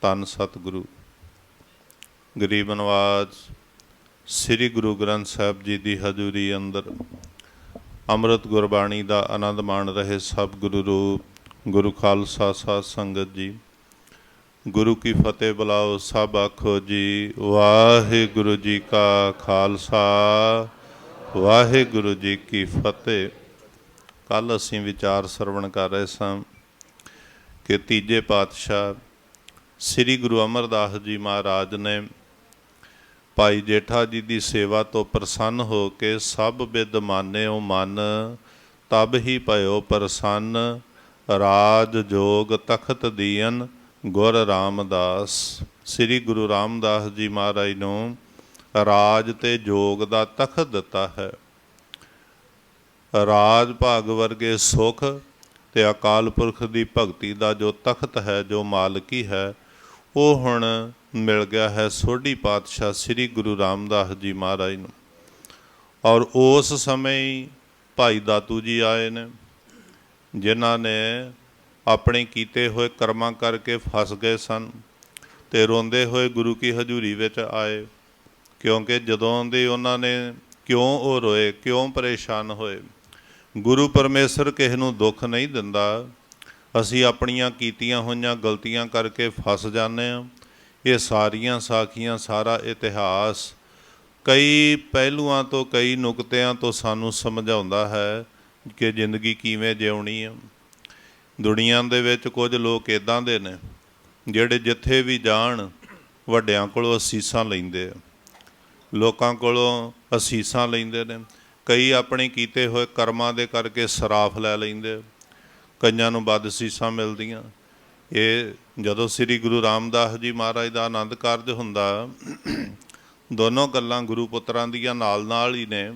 ਤਨ ਸਤਿਗੁਰੂ। ਗਰੀਬ ਨਵਾਜ ਸ੍ਰੀ ਗੁਰੂ ਗ੍ਰੰਥ ਸਾਹਿਬ ਜੀ ਦੀ ਹਜ਼ੂਰੀ ਅੰਦਰ ਅੰਮ੍ਰਿਤ ਗੁਰਬਾਣੀ ਦਾ ਆਨੰਦ ਮਾਣ ਰਹੇ ਸਭ ਗੁਰੂ ਰੂਪ, ਗੁਰੂ ਖਾਲਸਾ ਸਾਧ ਸੰਗਤ ਜੀ। ਗੁਰੂ ਕੀ ਫਤਿਹ ਬੁਲਾਓ ਸਭ ਆਖੋ ਜੀ, ਵਾਹਿਗੁਰੂ ਜੀ ਕਾ ਖਾਲਸਾ, ਵਾਹਿਗੁਰੂ ਜੀ ਕੀ ਫਤਿਹ। ਕੱਲ ਅਸੀਂ ਵਿਚਾਰ ਸਰਵਣ ਕਰ ਰਹੇ ਸਾਂ ਕਿ ਤੀਜੇ ਪਾਤਸ਼ਾਹ ਸ੍ਰੀ ਗੁਰੂ ਅਮਰਦਾਸ ਜੀ ਮਹਾਰਾਜ ਨੇ ਭਾਈ ਜੇਠਾ ਜੀ ਦੀ ਸੇਵਾ ਤੋਂ ਪ੍ਰਸੰਨ ਹੋ ਕੇ ਸਭ ਵਿਦ ਮਾਨਿਓ ਮਨ, ਤਬ ਹੀ ਭਇਓ ਪ੍ਰਸੰਨ, ਰਾਜ ਜੋਗ ਤਖਤ ਦੀਨ, ਗੁਰ ਰਾਮਦਾਸ। ਸ੍ਰੀ ਗੁਰੂ ਰਾਮਦਾਸ ਜੀ ਮਹਾਰਾਜ ਨੂੰ ਰਾਜ ਤੇ ਜੋਗ ਦਾ ਤਖਤ ਦਿੱਤਾ ਹੈ। ਰਾਜ ਭਾਗ ਵਰਗੇ ਸੁਖ ਤੇ ਅਕਾਲ ਪੁਰਖ ਦੀ ਭਗਤੀ ਦਾ ਜੋ ਤਖਤ ਹੈ, ਜੋ ਮਾਲਕੀ ਹੈ ਉਹ ਹੁਣ ਮਿਲ ਗਿਆ ਹੈ ਸੋਢੀ ਪਾਤਸ਼ਾਹ ਸ੍ਰੀ ਗੁਰੂ ਰਾਮਦਾਸ ਜੀ ਮਹਾਰਾਜ ਨੂੰ। ਔਰ ਉਸ ਸਮੇਂ ਹੀ ਭਾਈ ਦਾਤੂ ਜੀ ਆਏ ਨੇ, ਜਿਨ੍ਹਾਂ ਨੇ ਆਪਣੇ ਕੀਤੇ ਹੋਏ ਕਰਮਾਂ ਕਰਕੇ ਫਸ ਗਏ ਸਨ ਤੇ ਰੋਂਦੇ ਹੋਏ ਗੁਰੂ ਕੀ ਹਜ਼ੂਰੀ ਵਿੱਚ ਆਏ, ਕਿਉਂਕਿ ਜਦੋਂ ਦੇ ਉਹਨਾਂ ਨੇ ਕਿਉਂ ਉਹ ਰੋਏ, ਕਿਉਂ ਪਰੇਸ਼ਾਨ ਹੋਏ, ਗੁਰੂ ਪਰਮੇਸ਼ਰ ਕਿਸੇ ਨੂੰ ਦੁੱਖ ਨਹੀਂ ਦਿੰਦਾ ਅਸੀਂ ਆਪਣੀਆਂ ਕੀਤੀਆਂ ਹੋਈਆਂ ਗਲਤੀਆਂ ਕਰਕੇ ਫਸ ਜਾਂਦੇ ਹਾਂ। ਇਹ ਸਾਰੀਆਂ ਸਾਖੀਆਂ, ਸਾਰਾ ਇਤਿਹਾਸ ਕਈ ਪਹਿਲੂਆਂ ਤੋਂ, ਕਈ ਨੁਕਤਿਆਂ ਤੋਂ ਸਾਨੂੰ ਸਮਝਾਉਂਦਾ ਹੈ ਕਿ ਜ਼ਿੰਦਗੀ ਕਿਵੇਂ ਜਿਉਣੀ ਹੈ। ਦੁਨੀਆ ਦੇ ਵਿੱਚ ਕੁਝ ਲੋਕ ਇਦਾਂ ਦੇ ਨੇ ਜਿਹੜੇ ਜਿੱਥੇ ਵੀ ਜਾਣ, ਵੱਡਿਆਂ ਕੋਲੋਂ ਅਸੀਸਾਂ ਲੈਂਦੇ ਆ। ਲੋਕਾਂ ਕੋਲੋਂ ਅਸੀਸਾਂ ਲੈਂਦੇ ਨੇ। ਕਈ ਆਪਣੇ ਕੀਤੇ ਹੋਏ ਕਰਮਾਂ ਦੇ ਕਰਕੇ ਸਰਾਫ ਲੈ ਲੈਂਦੇ ਆ। ਕਈਆਂ ਨੂੰ ਵੱਧ ਸੀਸਾਂ ਮਿਲਦੀਆਂ। ਇਹ ਜਦੋਂ ਸ੍ਰੀ ਗੁਰੂ ਰਾਮਦਾਸ ਜੀ ਮਹਾਰਾਜ ਦਾ ਆਨੰਦ ਕਾਰਜ ਹੁੰਦਾ, ਦੋਨੋਂ ਗੱਲਾਂ ਗੁਰੂ ਪੁੱਤਰਾਂ ਦੀਆਂ ਨਾਲ ਨਾਲ ਹੀ ਨੇ।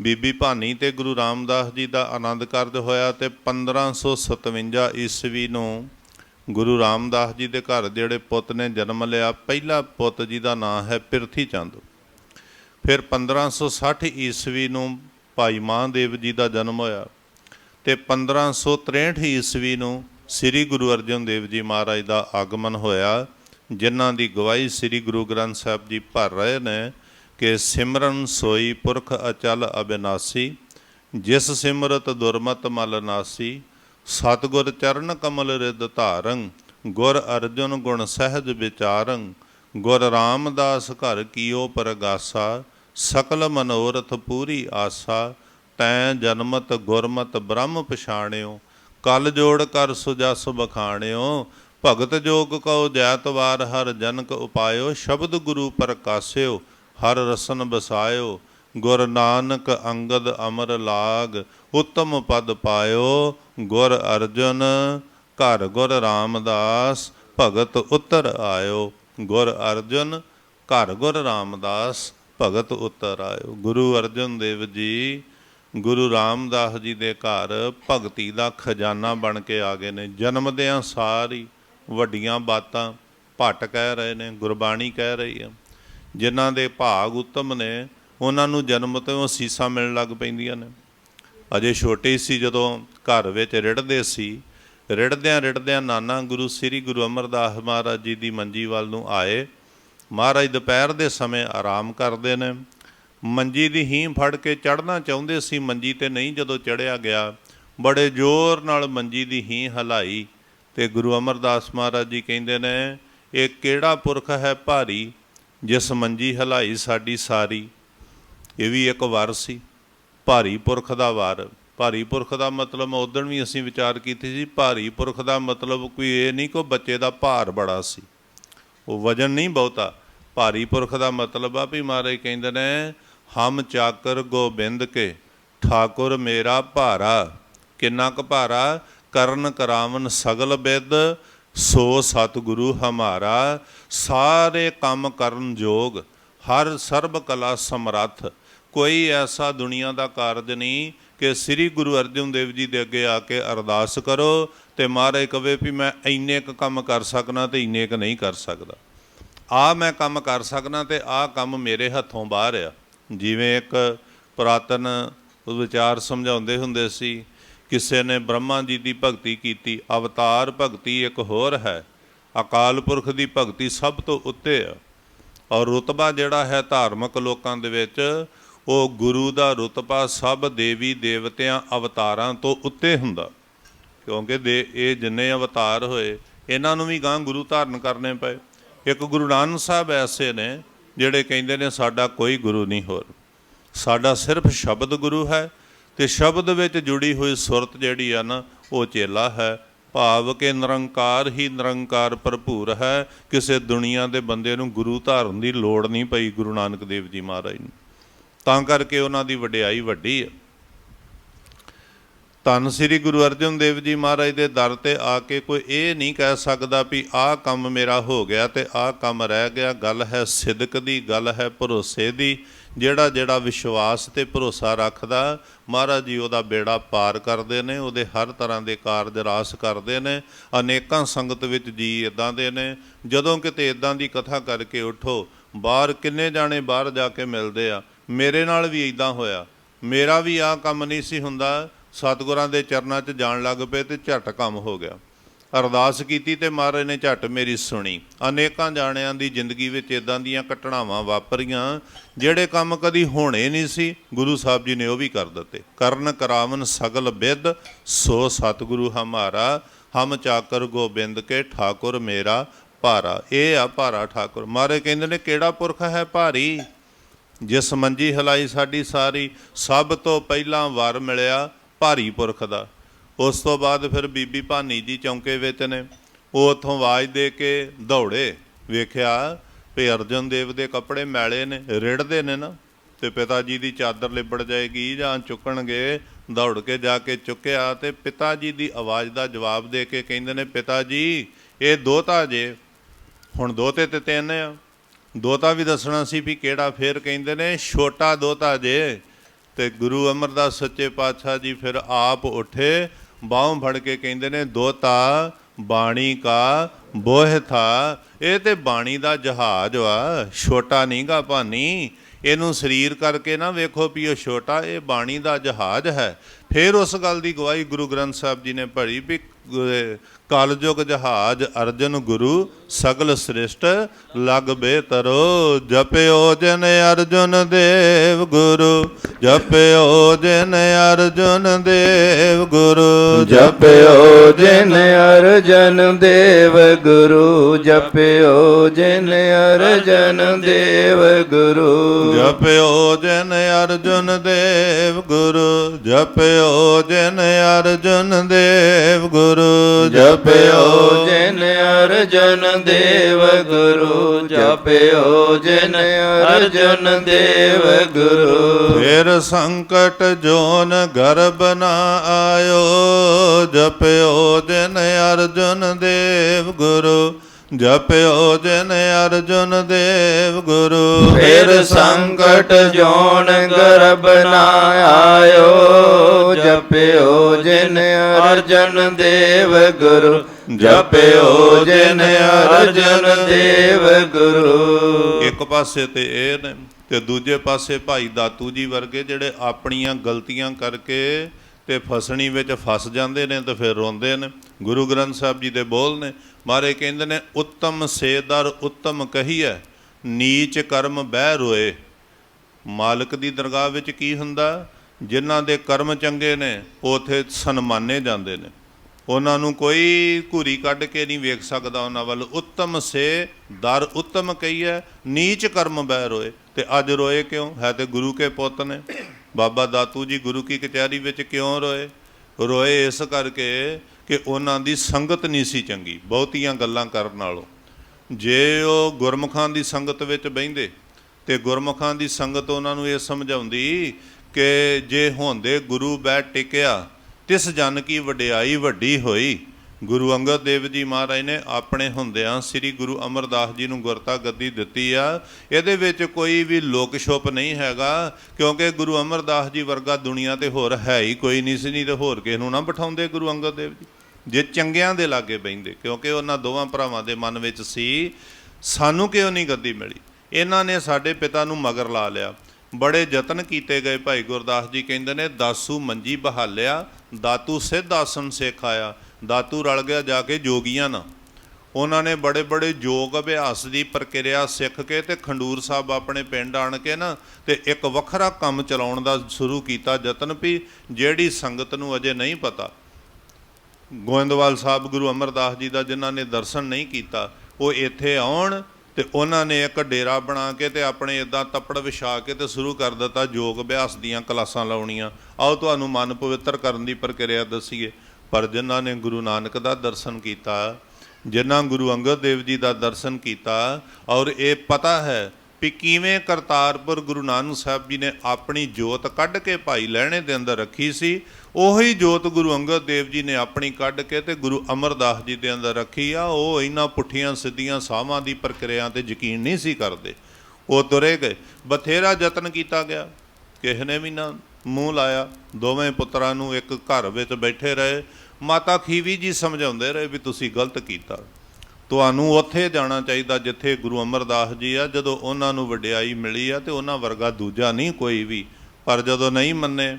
ਬੀਬੀ ਭਾਨੀ ਤੇ ਗੁਰੂ ਰਾਮਦਾਸ ਜੀ ਦਾ ਆਨੰਦ ਕਾਰਜ ਹੋਇਆ ਤੇ 1557 ਈਸਵੀ ਨੂੰ ਗੁਰੂ ਰਾਮਦਾਸ ਜੀ ਦੇ ਘਰ ਜਿਹੜੇ ਪੁੱਤ ਨੇ ਜਨਮ ਲਿਆ, ਪਹਿਲਾ ਪੁੱਤ ਜੀ ਦਾ ਨਾਂ ਹੈ ਪਿਰਥੀ ਚੰਦ। ਫਿਰ 1560 ਈਸਵੀ ਨੂੰ ਭਾਈ ਮਹਾਂਦੇਵ ਜੀ ਦਾ ਜਨਮ ਹੋਇਆ। ਤੇ 1563 ਈਸਵੀ ਨੂੰ ਸ੍ਰੀ ਗੁਰੂ ਅਰਜਨ ਦੇਵ ਜੀ ਮਹਾਰਾਜ ਦਾ ਆਗਮਨ ਹੋਇਆ, ਜਿਨ੍ਹਾਂ ਦੀ ਗਵਾਹੀ ਸ੍ਰੀ ਗੁਰੂ ਗ੍ਰੰਥ ਸਾਹਿਬ ਜੀ ਭਰ ਰਹੇ ਨੇ ਕਿ ਸਿਮਰਨ ਸੋਈ ਪੁਰਖ ਅਚਲ ਅਬਿਨਾਸੀ, ਜਿਸ ਸਿਮਰਤ ਦੁਰਮਤ ਮਲ ਨਾਸੀ, ਸਤਗੁਰ ਚਰਨ ਕਮਲ ਰਿਦ ਧਾਰੰ, ਗੁਰ ਅਰਜੁਨ ਗੁਣ ਸਹਿਜ ਵਿਚਾਰੰ, ਗੁਰ ਰਾਮਦਾਸ ਘਰ ਕੀਓ ਪਰਗਾਸਾ, ਸਕਲ ਮਨੋਰਥ ਪੂਰੀ ਆਸਾ ਤੈਂ ਜਨਮਤ ਗੁਰਮਤ ਬ੍ਰਹਮ ਪਛਾਣਿਓ, ਕਲ ਜੋੜ ਕਰ ਸੁਜਸ ਬਖਾਣਿਓ ਭਗਤ ਜੋਗ ਕਉ ਜੈਤਵਾਰ ਹਰ ਜਨਕ ਉਪਾਇਓ, ਸ਼ਬਦ ਗੁਰੂ ਪ੍ਰਕਾਸਿਓ, ਹਰ ਰਸਨ ਬਸਾਇਓ, ਗੁਰ ਨਾਨਕ ਅੰਗਦ ਅਮਰ ਲਾਗ, ਉਤਮ ਪਦ ਪਾਇਓ, ਗੁਰ ਅਰਜਨ, ਘਰ ਗੁਰ ਰਾਮਦਾਸ, ਭਗਤ ਉਤਰ ਆਇਓ, ਗੁਰ ਅਰਜਨ, ਘਰ ਗੁਰ ਰਾਮਦਾਸ, ਭਗਤ ਉਤਰ ਆਇਓ, ਗੁਰੂ ਅਰਜਨ ਦੇਵ ਜੀ ਗੁਰੂ ਰਾਮਦਾਸ ਜੀ ਦੇ ਘਰ ਭਗਤੀ ਦਾ ਖਜ਼ਾਨਾ ਬਣ ਕੇ ਆ ਗਏ ਨੇ। ਜਨਮਦਿਆਂ ਸਾਰੀ ਵੱਡੀਆਂ ਬਾਤਾਂ ਭੱਟ ਕਹਿ ਰਹੇ ਨੇ, ਗੁਰਬਾਣੀ ਕਹਿ ਰਹੀ ਹੈ ਜਿਨ੍ਹਾਂ ਦੇ ਭਾਗ ਉੱਤਮ ਨੇ, ਉਹਨਾਂ ਨੂੰ ਜਨਮ ਤੋਂ ਅਸੀਸਾਂ ਮਿਲਣ ਲੱਗ ਪੈਂਦੀਆਂ ਨੇ। ਅਜੇ ਛੋਟੇ ਸੀ ਜਦੋਂ ਘਰ ਵਿੱਚ ਰਿੜਦੇ ਸੀ। ਰਿੜਦਿਆਂ ਰਿੜਦਿਆਂ ਨਾਨਾ ਗੁਰੂ, ਸ੍ਰੀ ਗੁਰੂ ਅਮਰਦਾਸ ਮਹਾਰਾਜ ਜੀ ਦੀ ਮੰਜੀ ਵੱਲ ਨੂੰ ਆਏ। ਮਹਾਰਾਜ ਦੁਪਹਿਰ ਦੇ ਸਮੇਂ ਆਰਾਮ ਕਰਦੇ ਨੇ। ਮੰਜੀ ਦੀ ਹੀਂ ਫੜ ਕੇ ਚੜਨਾ ਚਾਹੁੰਦੇ ਸੀ, ਮੰਜੀ ਤੇ ਨਹੀਂ ਜਦੋਂ ਚੜਿਆ ਗਿਆ, ਬੜੇ ਜ਼ੋਰ ਨਾਲ ਮੰਜੀ ਦੀ ਹੀ ਹਲਾਈ ਤੇ ਗੁਰੂ ਅਮਰਦਾਸ ਮਹਾਰਾਜ ਜੀ ਕਹਿੰਦੇ ਨੇ, ਇਹ ਕਿਹੜਾ ਪੁਰਖ ਹੈ ਭਾਰੀ ਜਿਸ ਮੰਜੀ ਹਲਾਈ ਸਾਡੀ ਸਾਰੀ? ਇਹ ਵੀ ਇੱਕ ਵਾਰ ਸੀ, ਭਾਰੀ ਪੁਰਖ ਦਾ ਵਾਰ। ਭਾਰੀ ਪੁਰਖ ਦਾ ਮਤਲਬ ਉਦੋਂ ਵੀ ਅਸੀਂ ਵਿਚਾਰ ਕੀਤੀ ਸੀ, ਭਾਰੀ ਪੁਰਖ ਦਾ ਮਤਲਬ ਕੋਈ ਇਹ ਨਹੀਂ ਕੋ ਬੱਚੇ ਦਾ ਭਾਰ ਬੜਾ ਸੀ। ਉਹ ਵਜਨ ਨਹੀਂ ਬਹੁਤਾ। ਭਾਰੀ ਪੁਰਖ ਦਾ ਮਤਲਬ ਆ ਵੀ ਮਹਾਰਾਜ ਕਹਿੰਦੇ ਨੇ ਹਮ ਚਾਕਰ ਗੋਬਿੰਦ ਕੇ, ਠਾਕੁਰ ਮੇਰਾ ਭਾਰਾ। ਕਿੰਨਾ ਕੁ ਭਾਰਾ? ਕਰਨ ਕਰਾਵਨ ਸਗਲ ਬਿਦ, ਸੋ ਸਤਿਗੁਰੂ ਹਮਾਰਾ। ਸਾਰੇ ਕੰਮ ਕਰਨ ਯੋਗ ਹਰ ਸਰਬ ਕਲਾ ਸਮਰੱਥ। ਕੋਈ ਐਸਾ ਦੁਨੀਆ ਦਾ ਕਾਰਜ ਨਹੀਂ ਕਿ ਸ੍ਰੀ ਗੁਰੂ ਅਰਜਨ ਦੇਵ ਜੀ ਦੇ ਅੱਗੇ ਆ ਕੇ ਅਰਦਾਸ ਕਰੋ ਤੇ ਮਹਾਰਾਜ ਕਵੇ ਵੀ ਮੈਂ ਇੰਨੇ ਕੁ ਕੰਮ ਕਰ ਸਕਣਾ ਤੇ ਇੰਨੇ ਕੁ ਨਹੀਂ ਕਰ ਸਕਦਾ। ਆ ਮੈਂ ਕੰਮ ਕਰ ਸਕਣਾ ਤੇ ਆ ਕੰਮ ਮੇਰੇ ਹੱਥੋਂ ਬਾਹਰ ਆ। ਜਿਵੇਂ ਇੱਕ ਪੁਰਾਤਨ ਵਿਚਾਰ ਸਮਝਾਉਂਦੇ ਹੁੰਦੇ ਸੀ, ਕਿਸੇ ਨੇ ਬ੍ਰਹਮਾ ਜੀ ਦੀ ਭਗਤੀ ਕੀਤੀ, ਅਵਤਾਰ ਭਗਤੀ ਇੱਕ ਹੋਰ ਹੈ, ਅਕਾਲ ਪੁਰਖ ਦੀ ਭਗਤੀ ਸਭ ਤੋਂ ਉੱਤੇ ਆ। ਔਰ ਰੁਤਬਾ ਜਿਹੜਾ ਹੈ ਧਾਰਮਿਕ ਲੋਕਾਂ ਦੇ ਵਿੱਚ, ਉਹ ਗੁਰੂ ਦਾ ਰੁਤਬਾ ਸਭ ਦੇਵੀ ਦੇਵਤਿਆਂ ਅਵਤਾਰਾਂ ਤੋਂ ਉੱਤੇ ਹੁੰਦਾ। ਕਿਉਂਕਿ ਦੇ ਇਹ ਜਿੰਨੇ ਅਵਤਾਰ ਹੋਏ, ਇਹਨਾਂ ਨੂੰ ਵੀ ਗਾਂ ਗੁਰੂ ਧਾਰਨ ਕਰਨੇ ਪਏ। ਇੱਕ ਗੁਰੂ ਨਾਨਕ ਸਾਹਿਬ ਐਸੇ ਨੇ ਜਿਹੜੇ ਕਹਿੰਦੇ ਨੇ ਸਾਡਾ ਕੋਈ ਗੁਰੂ ਨਹੀਂ ਹੋਰ। ਸਾਡਾ ਸਿਰਫ ਸ਼ਬਦ ਗੁਰੂ ਹੈ ਤੇ ਸ਼ਬਦ ਵਿੱਚ ਜੁੜੀ ਹੋਈ ਸੁਰਤ ਜਿਹੜੀ ਆ ਨਾ, ਉਹ ਚੇਲਾ ਹੈ। ਭਾਵ ਕਿ ਨਿਰੰਕਾਰ ਹੀ ਨਿਰੰਕਾਰ ਭਰਪੂਰ ਹੈ। ਕਿਸੇ ਦੁਨੀਆ ਦੇ ਬੰਦੇ ਨੂੰ ਗੁਰੂ ਧਾਰਨ ਦੀ ਲੋੜ ਨਹੀਂ ਪਈ ਗੁਰੂ ਨਾਨਕ ਦੇਵ ਜੀ ਮਹਾਰਾਜ ਨੂੰ। ਤਾਂ ਕਰਕੇ ਉਹਨਾਂ ਦੀ ਵਡਿਆਈ ਵੱਡੀ ਹੈ ਧੰਨ ਸ੍ਰੀ ਗੁਰੂ ਅਰਜਨ ਦੇਵ ਜੀ ਮਹਾਰਾਜ ਦੇ ਦਰ ਤੇ ਆ ਕੇ ਕੋਈ ਇਹ ਨਹੀਂ ਕਹਿ ਸਕਦਾ ਵੀ ਆਹ ਕੰਮ ਮੇਰਾ ਹੋ ਗਿਆ ਤੇ ਆਹ ਕੰਮ ਰਹਿ ਗਿਆ। ਗੱਲ ਹੈ ਸਿਦਕ ਦੀ, ਗੱਲ ਹੈ ਭਰੋਸੇ ਦੀ। ਜਿਹੜਾ ਜਿਹੜਾ ਵਿਸ਼ਵਾਸ ਤੇ ਭਰੋਸਾ ਰੱਖਦਾ, ਮਹਾਰਾਜ ਜੀ ਉਹਦਾ ਬੇੜਾ ਪਾਰ ਕਰਦੇ ਨੇ, ਉਹਦੇ ਹਰ ਤਰ੍ਹਾਂ ਦੇ ਕਾਰਜ ਰਾਸ ਕਰਦੇ ਨੇ। ਅਨੇਕਾਂ ਸੰਗਤ ਵਿੱਚ ਜੀ ਇਦਾਂ ਦੇ ਨੇ। ਜਦੋਂ ਕਿਤੇ ਇਦਾਂ ਦੀ ਕਥਾ ਕਰਕੇ ਉਠੋ, ਬਾਹਰ ਕਿੰਨੇ ਜਾਣੇ ਬਾਹਰ ਜਾ ਕੇ ਮਿਲਦੇ ਆ। ਮੇਰੇ ਨਾਲ ਵੀ ਇਦਾਂ ਹੋਇਆ। ਮੇਰਾ ਵੀ ਆਹ ਕੰਮ ਨਹੀਂ ਸੀ ਹੁੰਦਾ। ਸਤਿਗੁਰਾਂ ਦੇ ਚਰਨਾਂ 'ਚ ਜਾਣ ਲੱਗ ਪਏ ਤੇ ਝਟ ਕੰਮ ਹੋ ਗਿਆ। ਅਰਦਾਸ ਕੀਤੀ ਤੇ ਮਹਾਰਾਜ ਨੇ ਝਟ ਮੇਰੀ ਸੁਣੀ। ਅਨੇਕਾਂ ਜਾਣਿਆਂ ਦੀ ਜ਼ਿੰਦਗੀ ਵਿੱਚ ਇਦਾਂ ਦੀਆਂ ਘਟਨਾਵਾਂ ਵਾਪਰੀਆਂ, ਜਿਹੜੇ ਕੰਮ ਕਦੀ ਹੋਣੇ ਨਹੀਂ ਸੀ, ਗੁਰੂ ਸਾਹਿਬ ਜੀ ਨੇ ਉਹ ਵੀ ਕਰ ਦਿੱਤੇ। ਕਰਨ ਕਰਾਵਨ ਸਗਲ ਬਿਦ, ਸੋ ਸਤਿਗੁਰੂ ਹਮਾਰਾ, ਹਮ ਚਾਕਰ ਗੋਬਿੰਦ ਕੇ ਠਾਕੁਰ ਮੇਰਾ ਭਾਰਾ। ਇਹ ਆ ਭਾਰਾ ਠਾਕੁਰ। ਮਾਰੇ ਕਹਿੰਦੇ ਨੇ, ਕਿਹੜਾ ਪੁਰਖ ਹੈ ਭਾਰੀ? ਜਿਸ ਮੰਜੀ ਹਲਾਈ ਸਾਡੀ ਸਾਰੀ, ਸਭ ਤੋਂ ਪਹਿਲਾਂ ਵਰ ਮਿਲਿਆ ਭਾਰੀ ਪੁਰਖ ਦਾ। ਉਸ ਤੋਂ ਬਾਅਦ ਫਿਰ ਬੀਬੀ ਭਾਨੀ ਜੀ ਚੌਂਕੇ ਵਿੱਚ ਨੇ। ਉਹ ਉਥੋਂ ਆਵਾਜ਼ ਦੇ ਕੇ ਦੌੜੇ, ਵੇਖਿਆ ਵੀ ਅਰਜਨ ਦੇਵ ਦੇ ਕੱਪੜੇ ਮੈਲੇ ਨੇ, ਰਿੜਦੇ ਨੇ ਨਾ। ਤੇ ਪਿਤਾ ਜੀ ਦੀ ਚਾਦਰ ਲਿਬੜ ਜਾਏਗੀ ਜਾਂ ਚੁੱਕਣਗੇ, ਦੌੜ ਕੇ ਜਾ ਕੇ ਚੁੱਕਿਆ ਤੇ ਪਿਤਾ ਜੀ ਦੀ ਆਵਾਜ਼ ਦਾ ਜਵਾਬ ਦੇ ਕੇ ਕਹਿੰਦੇ ਨੇ, ਪਿਤਾ ਜੀ, ਇਹ ਦੋਤਾ ਜੇ। ਹੁਣ ਦੋਤੇ ਤੇ ਤਿੰਨ ਆ। ਦੋਤਾ ਵੀ ਦੱਸਣਾ ਸੀ ਵੀ ਕਿਹੜਾ, ਫੇਰ ਕਹਿੰਦੇ ਨੇ, ਛੋਟਾ ਦੋਤਾ ਜੇ। ਤੇ ਗੁਰੂ ਅਮਰਦਾਸ ਸੱਚੇ ਪਾਤਸ਼ਾਹ ਜੀ ਫਿਰ ਆਪ ਉੱਠੇ, ਬਾਹੋਂ ਫੜ ਕੇ ਕਹਿੰਦੇ ਨੇ, ਦੋਤਾ, ਬਾਣੀ ਕਾ ਬੋਹ ਥਾ। ਇਹ ਤੇ ਬਾਣੀ ਦਾ ਜਹਾਜ਼ ਵਾ, ਛੋਟਾ ਨਹੀਂਗਾ ਭਾਨੀ। ਇਹਨੂੰ ਸਰੀਰ ਕਰਕੇ ਨਾ ਵੇਖੋ ਵੀ ਉਹ ਛੋਟਾ, ਇਹ ਬਾਣੀ ਦਾ ਜਹਾਜ਼ ਹੈ। ਫਿਰ ਉਸ ਗੱਲ ਦੀ ਗਵਾਹੀ ਗੁਰੂ ਗ੍ਰੰਥ ਸਾਹਿਬ ਜੀ ਨੇ ਭਰੀ ਵੀ ਕਲਯੁਗ ਜਹਾਜ਼ ਅਰਜਨ ਗੁਰੂ ਸਗਲ ਸ੍ਰਿਸ਼ਟ, ਲਗ ਬੇਤਰੋ ਜਪਿਓ ਜਨ ਅਰਜੁਨ ਦੇਵ ਗੁਰੂ, ਜਪਿਓ ਜਨ ਅਰਜੁਨ ਦੇਵ ਗੁਰੂ, ਜਪਿਓ ਜਨ ਅਰਜਨ ਦੇਵ ਗੁਰੂ, ਜਪਿਓ ਜਨ ਅਰਜਨ ਦੇਵ ਗੁਰੂ, ਜਪਿਓ ਜਨ ਅਰਜੁਨ ਦੇਵ ਗੁਰੂ, ਜਪਿਓ ਜਨ ਅਰਜੁਨ ਦੇਵ ਗੁਰੂ ਜਪ ਜਪਿਓ ਜਿਨ ਅਰਜਨ ਦੇਵ ਗੁਰੂ ਜਪਿਓ ਜਿਨ ਅਰਜਨ ਦੇਵ ਗੁਰੂ ਫਿਰ ਸੰਕਟ ਜੋਨ ਗਰਬ ਨਾ ਆਇਓ ਜਪਿਓ ਜਨ ਅਰਜੁਨ ਦੇਵ ਗੁਰੂ ਜਪਿਓ ਜਨ ਅਰਜੁਨ ਦੇਵ ਗੁਰੂ। ਫਿਰ ਸੰਕਟ ਜੋਨ ਗਰਬ ਨਾ ਆਇਓ। ਜਪਿਓ ਜਿਨ ਅਰਜਨ ਦੇਵ ਗੁਰੂ। ਜਪਿਓ ਜਿਨ ਅਰਜਨ ਦੇਵ ਗੁਰੂ। ਇੱਕ ਪਾਸੇ ਤੇ ਇਹ ਨੇ ਤੇ ਦੂਜੇ ਪਾਸੇ ਭਾਈ ਦਾਤੂ ਜੀ ਵਰਗੇ ਜਿਹੜੇ ਆਪਣੀਆਂ ਗਲਤੀਆਂ ਕਰਕੇ ਤੇ ਫਸਣੀ ਵਿੱਚ ਫਸ ਜਾਂਦੇ ਨੇ ਤੇ ਫਿਰ ਰੋਂਦੇ ਨੇ। ਗੁਰੂ ਗ੍ਰੰਥ ਸਾਹਿਬ ਜੀ ਦੇ ਬੋਲ ਨੇ, ਮਾਰੇ ਕਹਿੰਦੇ ਨੇ, ਉੱਤਮ ਸੇਦਰ ਉੱਤਮ ਕਹੀਐ, ਨੀਚ ਕਰਮ ਬਹਿ ਰੋਏ। ਮਾਲਕ ਦੀ ਦਰਗਾਹ ਵਿੱਚ ਕੀ ਹੁੰਦਾ? ਜਿਨ੍ਹਾਂ ਦੇ ਕਰਮ ਚੰਗੇ ਨੇ, ਉਹ ਉਥੇ ਸਨਮਾਨੇ ਜਾਂਦੇ ਨੇ। ਉਹਨਾਂ ਨੂੰ ਕੋਈ ਘੂਰੀ ਕੱਢ ਕੇ ਨਹੀਂ ਵੇਖ ਸਕਦਾ ਉਹਨਾਂ ਵੱਲ। ਉੱਤਮ ਸੇ ਦਰ ਉੱਤਮ ਕਹੀਐ, ਨੀਚ ਕਰਮ ਬਹਿ ਰੋਏ। ਤੇ ਅੱਜ ਰੋਏ ਕਿਉਂ? ਹੈ ਤੇ ਗੁਰੂ ਕੇ ਪੁੱਤ ਨੇ। ਬਾਬਾ ਦਾਤੂ ਜੀ ਗੁਰੂ ਕੀ ਕਚਹਿਰੀ ਵਿੱਚ ਕਿਉਂ ਰੋਏ? ਰੋਏ ਇਸ ਕਰਕੇ ਕਿ ਉਹਨਾਂ ਦੀ ਸੰਗਤ ਨਹੀਂ ਸੀ ਚੰਗੀ, ਬਹੁਤੀਆਂ ਗੱਲਾਂ ਕਰਨ ਨਾਲੋਂ। ਜੇ ਉਹ ਗੁਰਮੁਖਾਂ ਦੀ ਸੰਗਤ ਵਿੱਚ ਬਹਿੰਦੇ, ਤੇ ਗੁਰਮੁਖਾਂ ਦੀ ਸੰਗਤ ਉਹਨਾਂ ਨੂੰ ਇਹ ਸਮਝਾਉਂਦੀ ਕਿ ਜੇ ਹੁੰਦੇ ਗੁਰੂ ਬੈ ਟਿਕਿਆ, ਤਿਸ ਜਨ ਕੀ ਵਡਿਆਈ ਵੱਡੀ ਹੋਈ। ਗੁਰੂ ਅੰਗਦ ਦੇਵ ਜੀ ਮਹਾਰਾਜ ਨੇ ਆਪਣੇ ਹੁੰਦਿਆਂ ਸ੍ਰੀ ਗੁਰੂ ਅਮਰਦਾਸ ਜੀ ਨੂੰ ਗੁਰਤਾ ਗੱਦੀ ਦਿੱਤੀ ਆ। ਇਹਦੇ ਵਿੱਚ ਕੋਈ ਵੀ ਲੋਕ ਛੁਪ ਨਹੀਂ ਹੈਗਾ, ਕਿਉਂਕਿ ਗੁਰੂ ਅਮਰਦਾਸ ਜੀ ਵਰਗਾ ਦੁਨੀਆ ਤੇ ਹੋਰ ਹੈ ਹੀ ਕੋਈ ਨਹੀਂ ਸੀ, ਨਹੀਂ ਤੇ ਹੋਰ ਕਿਸੇ ਨੂੰ ਨਾ ਬਿਠਾਉਂਦੇ ਗੁਰੂ ਅੰਗਦ ਦੇਵ ਜੀ। ਜੇ ਚੰਗਿਆਂ ਦੇ ਲਾਗੇ ਬੈਂਦੇ ਕਿਉਂਕਿ ਉਹਨਾਂ ਦੋਵਾਂ ਭਰਾਵਾਂ ਦੇ ਮਨ ਵਿੱਚ ਸੀ, ਸਾਨੂੰ ਕਿਉਂ ਨਹੀਂ ਗੱਦੀ ਮਿਲੀ? ਇਹਨਾਂ ਨੇ ਸਾਡੇ ਪਿਤਾ ਨੂੰ ਮਗਰ ਲਾ ਲਿਆ। ਬੜੇ ਯਤਨ ਕੀਤੇ ਗਏ। ਭਾਈ ਗੁਰਦਾਸ ਜੀ ਕਹਿੰਦੇ ਨੇ, ਦਾਸੂ ਮੰਜੀ ਬਹਾਲਿਆ, ਦਾਤੂ ਸਿੱਧ ਆਸਨ ਸਿਖਾਇਆ ਦਾਤੂ ਰਲ ਗਿਆ ਜਾ ਕੇ ਜੋਗੀਆਂ ਨਾਲ ਉਹਨਾਂ ਨੇ ਬੜੇ ਬੜੇ ਯੋਗ ਅਭਿਆਸ ਦੀ ਪ੍ਰਕਿਰਿਆ ਸਿੱਖ ਕੇ ਤੇ ਖੰਡੂਰ ਸਾਹਿਬ ਆਪਣੇ ਪਿੰਡ ਆਣ ਕੇ ਨਾ ਤੇ ਇੱਕ ਵੱਖਰਾ ਕੰਮ ਚਲਾਉਣ ਦਾ ਸ਼ੁਰੂ ਕੀਤਾ ਯਤਨ ਵੀ, ਜਿਹੜੀ ਸੰਗਤ ਨੂੰ ਅਜੇ ਨਹੀਂ ਪਤਾ। ਗੋਇੰਦਵਾਲ ਸਾਹਿਬ, ਗੁਰੂ ਅਮਰਦਾਸ ਜੀ ਦਾ ਜਿਨ੍ਹਾਂ ਨੇ ਦਰਸ਼ਨ ਨਹੀਂ ਕੀਤਾ, ਉਹ ਇੱਥੇ ਆਉਣ ਤੇ ਉਹਨਾਂ ਨੇ ਇੱਕ ਡੇਰਾ ਬਣਾ ਕੇ ਤੇ ਆਪਣੇ ਇਦਾਂ ਤੱਪੜ ਵਿਛਾ ਕੇ ਤੇ ਸ਼ੁਰੂ ਕਰ ਦਿੱਤਾ ਯੋਗ ਅਭਿਆਸ ਦੀਆਂ ਕਲਾਸਾਂ ਲਾਉਣੀਆਂ। ਆਓ ਤੁਹਾਨੂੰ ਮਨ ਪਵਿੱਤਰ ਕਰਨ ਦੀ ਪ੍ਰਕਿਰਿਆ ਦੱਸੀਏ। ਪਰ ਜਿਨ੍ਹਾਂ ਨੇ ਗੁਰੂ ਨਾਨਕ ਦਾ ਦਰਸ਼ਨ ਕੀਤਾ, ਜਿਨ੍ਹਾਂ ਗੁਰੂ ਅੰਗਦ ਦੇਵ ਜੀ ਦਾ ਦਰਸ਼ਨ ਕੀਤਾ, ਔਰ ਇਹ ਪਤਾ ਹੈ ਵੀ ਕਿਵੇਂ ਕਰਤਾਰਪੁਰ ਗੁਰੂ ਨਾਨਕ ਸਾਹਿਬ ਜੀ ਨੇ ਆਪਣੀ ਜੋਤ ਕੱਢ ਕੇ ਭਾਈ ਲਹਿਣੇ ਦੇ ਅੰਦਰ ਰੱਖੀ ਸੀ, ਉਹੀ ਜੋਤ ਗੁਰੂ ਅੰਗਦ ਦੇਵ ਜੀ ਨੇ ਆਪਣੀ ਕੱਢ ਕੇ ਤੇ ਗੁਰੂ ਅਮਰਦਾਸ ਜੀ ਦੇ ਅੰਦਰ ਰੱਖੀ ਆ, ਉਹ ਇਹਨਾਂ ਪੁੱਠੀਆਂ ਸਿੱਧੀਆਂ ਸਾਹਾਂ ਦੀ ਪ੍ਰਕਿਰਿਆ ਤੇ ਯਕੀਨ ਨਹੀਂ ਸੀ ਕਰਦੇ। ਉਹ ਤੁਰੇ ਗਏ। ਬਥੇਰਾ ਯਤਨ ਕੀਤਾ ਗਿਆ, ਕਿਸੇ ਨੇ ਵੀ ਨਾ ਮੂੰਹ ਲਾਇਆ, ਦੋਵੇਂ ਪੁੱਤਰਾਂ ਨੂੰ ਇੱਕ ਘਰ ਵਿੱਚ ਬੈਠੇ ਰਹੇ। ਮਾਤਾ ਖੀਵੀ ਜੀ ਸਮਝਾਉਂਦੇ ਰਹੇ ਵੀ ਤੁਸੀਂ ਗਲਤ ਕੀਤਾ। ਤੁਹਾਨੂੰ ਉੱਥੇ ਜਾਣਾ ਚਾਹੀਦਾ ਜਿੱਥੇ ਗੁਰੂ ਅਮਰਦਾਸ ਜੀ ਆ, ਜਦੋਂ ਉਹਨਾਂ ਨੂੰ ਵਡਿਆਈ ਮਿਲੀ ਆ ਤੇ ਉਹਨਾਂ ਵਰਗਾ ਦੂਜਾ ਨਹੀਂ ਕੋਈ ਵੀ। ਪਰ ਜਦੋਂ ਨਹੀਂ ਮੰਨੇ,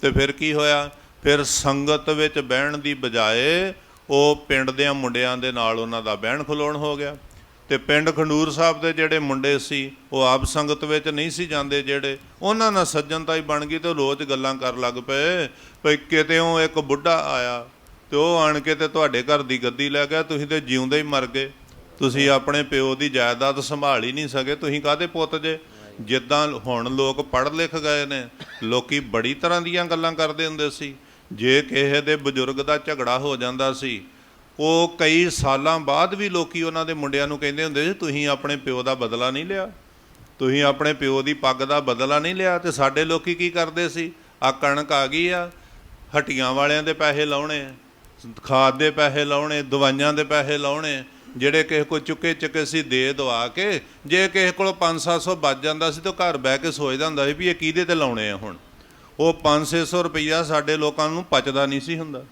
ਤੇ ਫਿਰ ਕੀ ਹੋਇਆ? ਫਿਰ ਸੰਗਤ ਵਿੱਚ ਬਹਿਣ ਦੀ ਬਜਾਏ ਉਹ ਪਿੰਡ ਦੇ ਮੁੰਡਿਆਂ ਦੇ ਨਾਲ ਉਹਨਾਂ ਦਾ ਬਹਿਣ ਖਲੋਣ ਹੋ ਗਿਆ। ਤੇ ਪਿੰਡ ਖੰਡੂਰ ਸਾਹਿਬ ਦੇ ਜਿਹੜੇ ਮੁੰਡੇ ਸੀ, ਉਹ ਆਪ ਸੰਗਤ ਵਿੱਚ ਨਹੀਂ ਸੀ ਜਾਂਦੇ ਜਿਹੜੇ, ਉਹਨਾਂ ਨਾਲ ਸੱਜਣਤਾ ਹੀ ਬਣ ਗਈ ਤੇ ਉਹ ਰੋਜ਼ ਗੱਲਾਂ ਕਰਨ ਲੱਗ ਪਏ, ਭਈ ਕਿਤੇੋਂ ਇੱਕ ਬੁੱਢਾ ਆਇਆ, ਤੇ ਉਹ ਆਣ ਕੇ ਤੇ ਤੁਹਾਡੇ ਘਰ ਦੀ ਗੱਦੀ ਲੈ ਗਿਆ, ਤੁਸੀਂ ਤੇ ਜਿਉਂਦੇ ਹੀ ਮਰ ਗਏ। ਤੁਸੀਂ ਆਪਣੇ ਪਿਓ ਦੀ ਜਾਇਦਾਦ ਸੰਭਾਲ ਹੀ ਨਹੀਂ ਸਕੇ, ਤੁਸੀਂ ਕਾਹਦੇ ਪੁੱਤ ਜੇ? ਜਿੱਦਾਂ ਹੁਣ ਲੋਕ ਪੜ੍ਹ ਲਿਖ ਗਏ ਨੇ, ਲੋਕੀ ਬੜੀ ਤਰ੍ਹਾਂ ਦੀਆਂ ਗੱਲਾਂ ਕਰਦੇ ਹੁੰਦੇ ਸੀ। ਜੇ ਕਿਸੇ ਦੇ ਬਜ਼ੁਰਗ ਦਾ ਝਗੜਾ ਹੋ ਜਾਂਦਾ ਸੀ ਉਹ ਕਈ ਸਾਲਾਂ ਬਾਅਦ ਵੀ ਲੋਕੀ ਉਹਨਾਂ ਦੇ ਮੁੰਡਿਆਂ ਨੂੰ ਕਹਿੰਦੇ ਹੁੰਦੇ ਸੀ, ਤੁਸੀਂ ਆਪਣੇ ਪਿਓ ਦਾ ਬਦਲਾ ਨਹੀਂ ਲਿਆ। ਤੁਸੀਂ ਆਪਣੇ ਪਿਓ ਦੀ ਪੱਗ ਦਾ ਬਦਲਾ ਨਹੀਂ ਲਿਆ। ਤੇ ਸਾਡੇ ਲੋਕੀ ਕੀ ਕਰਦੇ ਸੀ? ਆ ਕਣਕ ਆ ਗਈ ਆ, ਹਟੀਆਂ ਵਾਲਿਆਂ ਦੇ ਪੈਸੇ ਲਾਉਣੇ ਖਾਦ ਦੇ ਪੈਸੇ ਲਾਉਣੇ, ਦਵਾਈਆਂ ਦੇ ਪੈਸੇ ਲਾਉਣੇ ਜਿਹੜੇ ਕਿਸੇ ਕੋਲ ਚੁੱਕੇ ਚੁੱਕੇ ਸੀ, ਦੇ ਦਵਾ ਕੇ, ਜੇ ਕਿਸੇ ਕੋਲ 5-700 ਬਚ ਜਾਂਦਾ ਸੀ, ਤਾਂ ਘਰ ਬਹਿ ਕੇ ਸੋਚਦਾ ਹੁੰਦਾ ਸੀ ਵੀ ਇਹ ਕਿਹਦੇ ਤੇ ਲਾਉਣੇ ਆ ਹੁਣ। ਉਹ 5-600 ਰੁਪਈਆ ਸਾਡੇ ਲੋਕਾਂ ਨੂੰ ਪਚਦਾ ਨਹੀਂ ਸੀ ਹੁੰਦਾ।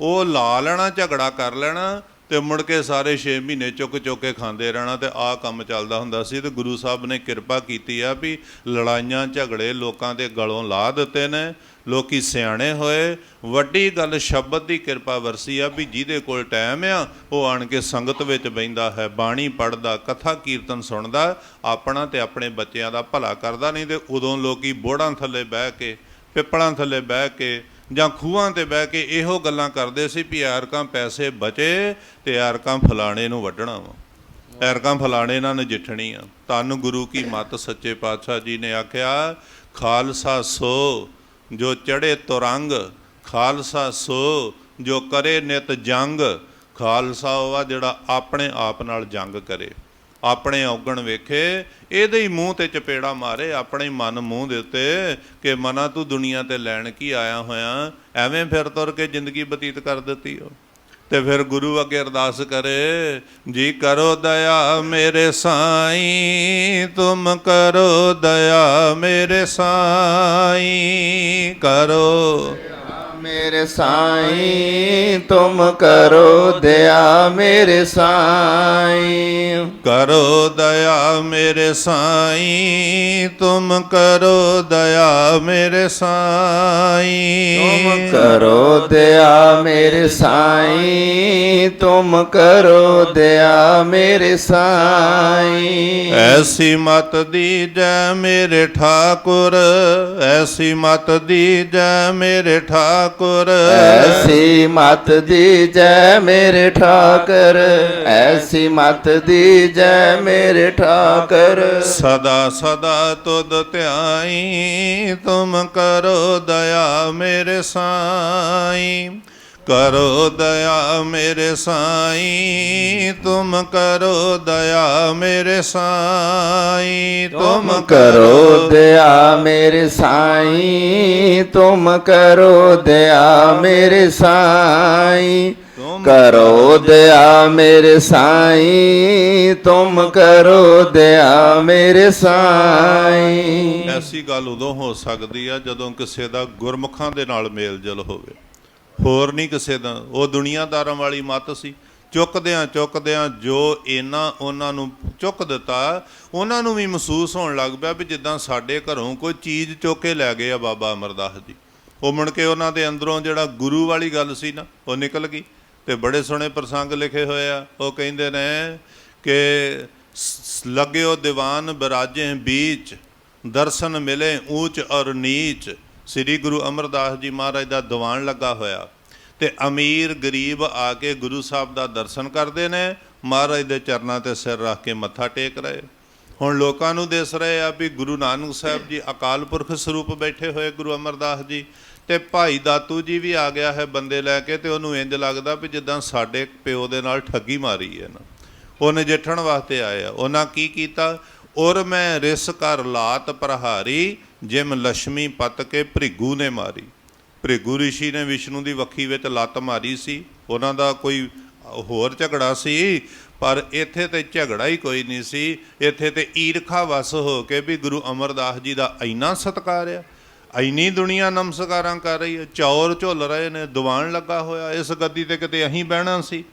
ਉਹ ਲਾ ਲੈਣਾ, ਝਗੜਾ ਕਰ ਲੈਣਾ ਤੇ ਮੁੜ ਕੇ ਸਾਰੇ 6 ਮਹੀਨੇ ਚੁੱਕ ਚੁੱਕ ਕੇ ਖਾਂਦੇ ਰਹਿਣਾ ਤੇ ਆਹ ਕੰਮ ਚੱਲਦਾ ਹੁੰਦਾ ਸੀ ਤੇ ਗੁਰੂ ਸਾਹਿਬ ਨੇ ਕਿਰਪਾ ਕੀਤੀ ਆ ਵੀ ਲੜਾਈਆਂ, ਝਗੜੇ ਲੋਕਾਂ ਦੇ ਗਲੋਂ ਲਾ ਦਿੱਤੇ ਨੇ, ਲੋਕੀ ਸਿਆਣੇ ਹੋਏ। ਵੱਡੀ ਗੱਲ ਸ਼ਬਦ ਦੀ ਕਿਰਪਾ ਵਰਸੀ ਆ ਵੀ ਜਿਹਦੇ ਕੋਲ ਟਾਈਮ ਆ, ਉਹ ਆਣ ਕੇ ਸੰਗਤ ਵਿੱਚ ਬੈਂਦਾ ਹੈ, ਬਾਣੀ ਪੜਦਾ ਕਥਾ ਕੀਰਤਨ ਸੁਣਦਾ, ਆਪਣਾ ਤੇ ਆਪਣੇ ਬੱਚਿਆਂ ਦਾ ਭਲਾ ਕਰਦਾ ਨਹੀਂ ਤੇ ਉਦੋਂ ਲੋਕੀ ਬੋੜਾਂ ਥੱਲੇ ਬਹਿ ਕੇ, ਪਿੱਪਲਾਂ ਥੱਲੇ ਬਹਿ ਕੇ ਜਾਂ ਖੂਹਾਂ ਤੇ ਬਹਿ ਕੇ ਇਹੋ ਗੱਲਾਂ ਕਰਦੇ ਸੀ ਵੀ ਐਰਕਾਂ ਪੈਸੇ ਬਚੇ ਤੇ ਐਰਕਾਂ ਫਲਾਣੇ ਨੂੰ ਵੱਢਣਾ ਵਾ। ਐਰਕਾਂ ਫਲਾਣੇ ਨਾਲ ਨਜਿੱਠਣੀ ਆ। ਤਨ ਗੁਰੂ ਕੀ ਮੱਤ ਸੱਚੇ ਪਾਤਸ਼ਾਹ ਜੀ ਨੇ ਆਖਿਆ, ਖਾਲਸਾ ਸੋ ਜੋ ਚੜੇ ਤੁਰੰਗ, ਖਾਲਸਾ ਸੋ ਜੋ ਕਰੇ ਨਿਤ ਜੰਗ, ਖਾਲਸਾ ਉਹ ਆ ਜਿਹੜਾ ਆਪਣੇ ਆਪ ਨਾਲ ਜੰਗ ਕਰੇ। ਆਪਣੇ ਔਗਣ ਵੇਖੇ, ਇਹਦੇ ਹੀ ਮੂੰਹ ਤੇ ਚਪੇੜਾ ਮਾਰੇ, ਆਪਣੇ ਮਨ ਮੂੰਹ ਦੇ ਉੱਤੇ ਕਿ ਮਨਾ ਤੂੰ ਦੁਨੀਆ ਤੇ ਲੈਣ ਕੀ ਆਇਆ ਹੋਇਆ? ਐਵੇਂ ਫਿਰ ਤੁਰ ਕੇ ਜ਼ਿੰਦਗੀ ਬਤੀਤ ਕਰ ਦਿੱਤੀ ਹੋ ਤੇ ਫਿਰ ਗੁਰੂ ਅੱਗੇ ਅਰਦਾਸ ਕਰੇ, ਜੀ ਕਰੋ ਦਇਆ ਮੇਰੇ ਸਾਈਂ, ਤੁਮ ਕਰੋ ਦਇਆ ਮੇਰੇ ਸਾਈਂ, ਕਰੋ ਮੇਰੇ ਸਾਈਂ ਤੁਮ ਕਰੋ ਦਇਆ ਮੇਰੇ ਸਾਈਂ। ਕਰੋ ਦਇਆ ਮੇਰੇ ਸਾਈਂ ਤੁਮ ਕਰੋ ਦਇਆ ਮੇਰੇ ਸਾਈਂ। ਤੁਮ ਕਰੋ ਦਇਆ ਮੇਰੇ ਸਾਈਂ ਤੁਮ ਕਰੋ ਦਇਆ ਮੇਰੇ ਸਾਈਂ। ਐਸੀ ਮਤ ਦੀਜੈ ਮੇਰੇ ਠਾਕੁਰ ਐਸੀ ਮਤ ਦੀਜੈ ਮੇਰੇ ਠਾਕੁਰ। ਐਸੀ ਮਤ ਦੀਜੈ ਮੇਰੇ ਠਾਕਰ। ਐਸੀ ਮਤ ਦੀਜੈ ਮੇਰੇ ਠਾਕਰ। ਸਦਾ ਸਦਾ ਤੁਧ ਧਿਆਈ ਤੁਮ ਕਰੋ ਦਇਆ ਮੇਰੇ ਸਾਈਂ। ਕਰੋ ਦਇਆ ਮੇਰੇ ਸਾਈਂ ਤੁਮ ਕਰੋ ਦਇਆ ਮੇਰੇ ਸਾਈਂ ਤੁਮ ਕਰੋ ਦਇਆ ਮੇਰੇ ਸਾਈਂ ਤੁਮ ਕਰੋ ਦਇਆ ਮੇਰੇ ਸਾਈਂ। ਕਰੋ ਦਇਆ ਮੇਰੇ ਸਾਈਂ ਤੁਮ ਕਰੋ ਦਇਆ ਮੇਰੇ ਸਾਈਂ। ਐਸੀ ਗੱਲ ਉਦੋਂ ਹੋ ਸਕਦੀ ਆ ਜਦੋਂ ਕਿਸੇ ਦਾ ਗੁਰਮੁਖਾਂ ਦੇ ਨਾਲ ਮੇਲ ਜਲ ਹੋਵੇ। ਹੋਰ ਨਹੀਂ ਕਿਸੇ ਦਾ। ਉਹ ਦੁਨੀਆਦਾਰਾਂ ਵਾਲੀ ਮੱਤ ਸੀ। ਚੁੱਕਦਿਆਂ ਚੁੱਕਦਿਆਂ ਜੋ ਇਹਨਾਂ ਉਹਨਾਂ ਨੂੰ ਚੁੱਕ ਦਿੱਤਾ, ਉਹਨਾਂ ਨੂੰ ਵੀ ਮਹਿਸੂਸ ਹੋਣ ਲੱਗ ਪਿਆ ਵੀ ਜਿੱਦਾਂ ਸਾਡੇ ਘਰੋਂ ਕੋਈ ਚੀਜ਼ ਚੁੱਕ ਕੇ ਲੈ ਗਏ ਆ ਬਾਬਾ ਅਮਰਦਾਸ ਜੀ। ਉਹ ਮੁੜ ਕੇ ਉਹਨਾਂ ਦੇ ਅੰਦਰੋਂ ਜਿਹੜਾ ਗੁਰੂ ਵਾਲੀ ਗੱਲ ਸੀ ਨਾ, ਉਹ ਨਿਕਲ ਗਈ ਤੇ ਬੜੇ ਸੋਹਣੇ ਪ੍ਰਸੰਗ ਲਿਖੇ ਹੋਏ ਆ। ਉਹ ਕਹਿੰਦੇ ਨੇ ਕਿ ਸ- ਲੱਗਿਓ ਦੀਵਾਨ ਬਰਾਜੇ ਬੀਚ, ਦਰਸ਼ਨ ਮਿਲੇ ਊਚ ਔਰ ਨੀਚ। ਸ੍ਰੀ ਗੁਰੂ ਅਮਰਦਾਸ ਜੀ ਮਹਾਰਾਜ ਦਾ ਦੀਵਾਨ ਲੱਗਾ ਹੋਇਆ ਤੇ ਅਮੀਰ ਗਰੀਬ ਆ ਕੇ ਗੁਰੂ ਸਾਹਿਬ ਦਾ ਦਰਸ਼ਨ ਕਰਦੇ ਨੇ, ਮਹਾਰਾਜ ਦੇ ਚਰਨਾਂ ਤੇ ਸਿਰ ਰੱਖ ਕੇ ਮੱਥਾ ਟੇਕ ਰਹੇ। ਹੁਣ ਲੋਕਾਂ ਨੂੰ ਦਿਸ ਰਹੇ ਆ ਵੀ ਗੁਰੂ ਨਾਨਕ ਸਾਹਿਬ ਜੀ ਅਕਾਲ ਪੁਰਖ ਸਰੂਪ ਬੈਠੇ ਹੋਏ ਗੁਰੂ ਅਮਰਦਾਸ ਜੀ ਤੇ ਭਾਈ ਦਾਤੂ ਜੀ ਵੀ ਆ ਗਿਆ ਹੈ ਬੰਦੇ ਲੈ ਕੇ ਤੇ ਉਹਨੂੰ ਇੰਜ ਲੱਗਦਾ ਵੀ ਜਿੱਦਾਂ ਸਾਡੇ ਪਿਓ ਦੇ ਨਾਲ ਠੱਗੀ ਮਾਰੀ ਹੈ ਨਾ। ਉਹ ਨਜਿੱਠਣ ਵਾਸਤੇ ਆਏ ਆ। ਉਹਨਾਂ ਕੀ ਕੀਤਾ? ਔਰ ਮੈਂ ਰਿਸ ਕਰ ਲਾਤ ਪ੍ਰਹਾਰੀ ਜਿਮ ਲక్ష్ਮੀ ਪਤ ਕੇ ਭ੍ਰਿਗੂ ਨੇ ਮਾਰੀ। ਭ੍ਰਿਗੂ ਰਿਸ਼ੀ ਨੇ ਵਿਸ਼ਨੂੰ ਦੀ ਵੱਖੀ ਵਿੱਚ ਲੱਤ ਮਾਰੀ ਸੀ। ਉਹਨਾਂ ਦਾ ਕੋਈ ਹੋਰ ਝਗੜਾ ਸੀ, ਪਰ ਇੱਥੇ ਤੇ ਝਗੜਾ ਹੀ ਕੋਈ ਨਹੀਂ ਸੀ। ਇੱਥੇ ਤੇ ਈਰਖਾ ਵਸ ਹੋ ਕੇ ਵੀ ਗੁਰੂ ਅਮਰਦਾਸ ਜੀ ਦਾ ਇੰਨਾ ਸਤਿਕਾਰ ਆ। ਇੰਨੀ ਦੁਨੀਆ ਨਮਸਕਾਰਾਂ ਕਰ ਰਹੀ ਹੈ, ਚੌਰ ਝੁੱਲ ਰਹੇ ਨੇ, ਦੀਵਾਨ ਲੱਗਾ ਹੋਇਆ, ਇਸ ਗੱਦੀ ਤੇ ਕਿਤੇ ਅਹੀਂ ਬਹਿਣਾ ਸੀ।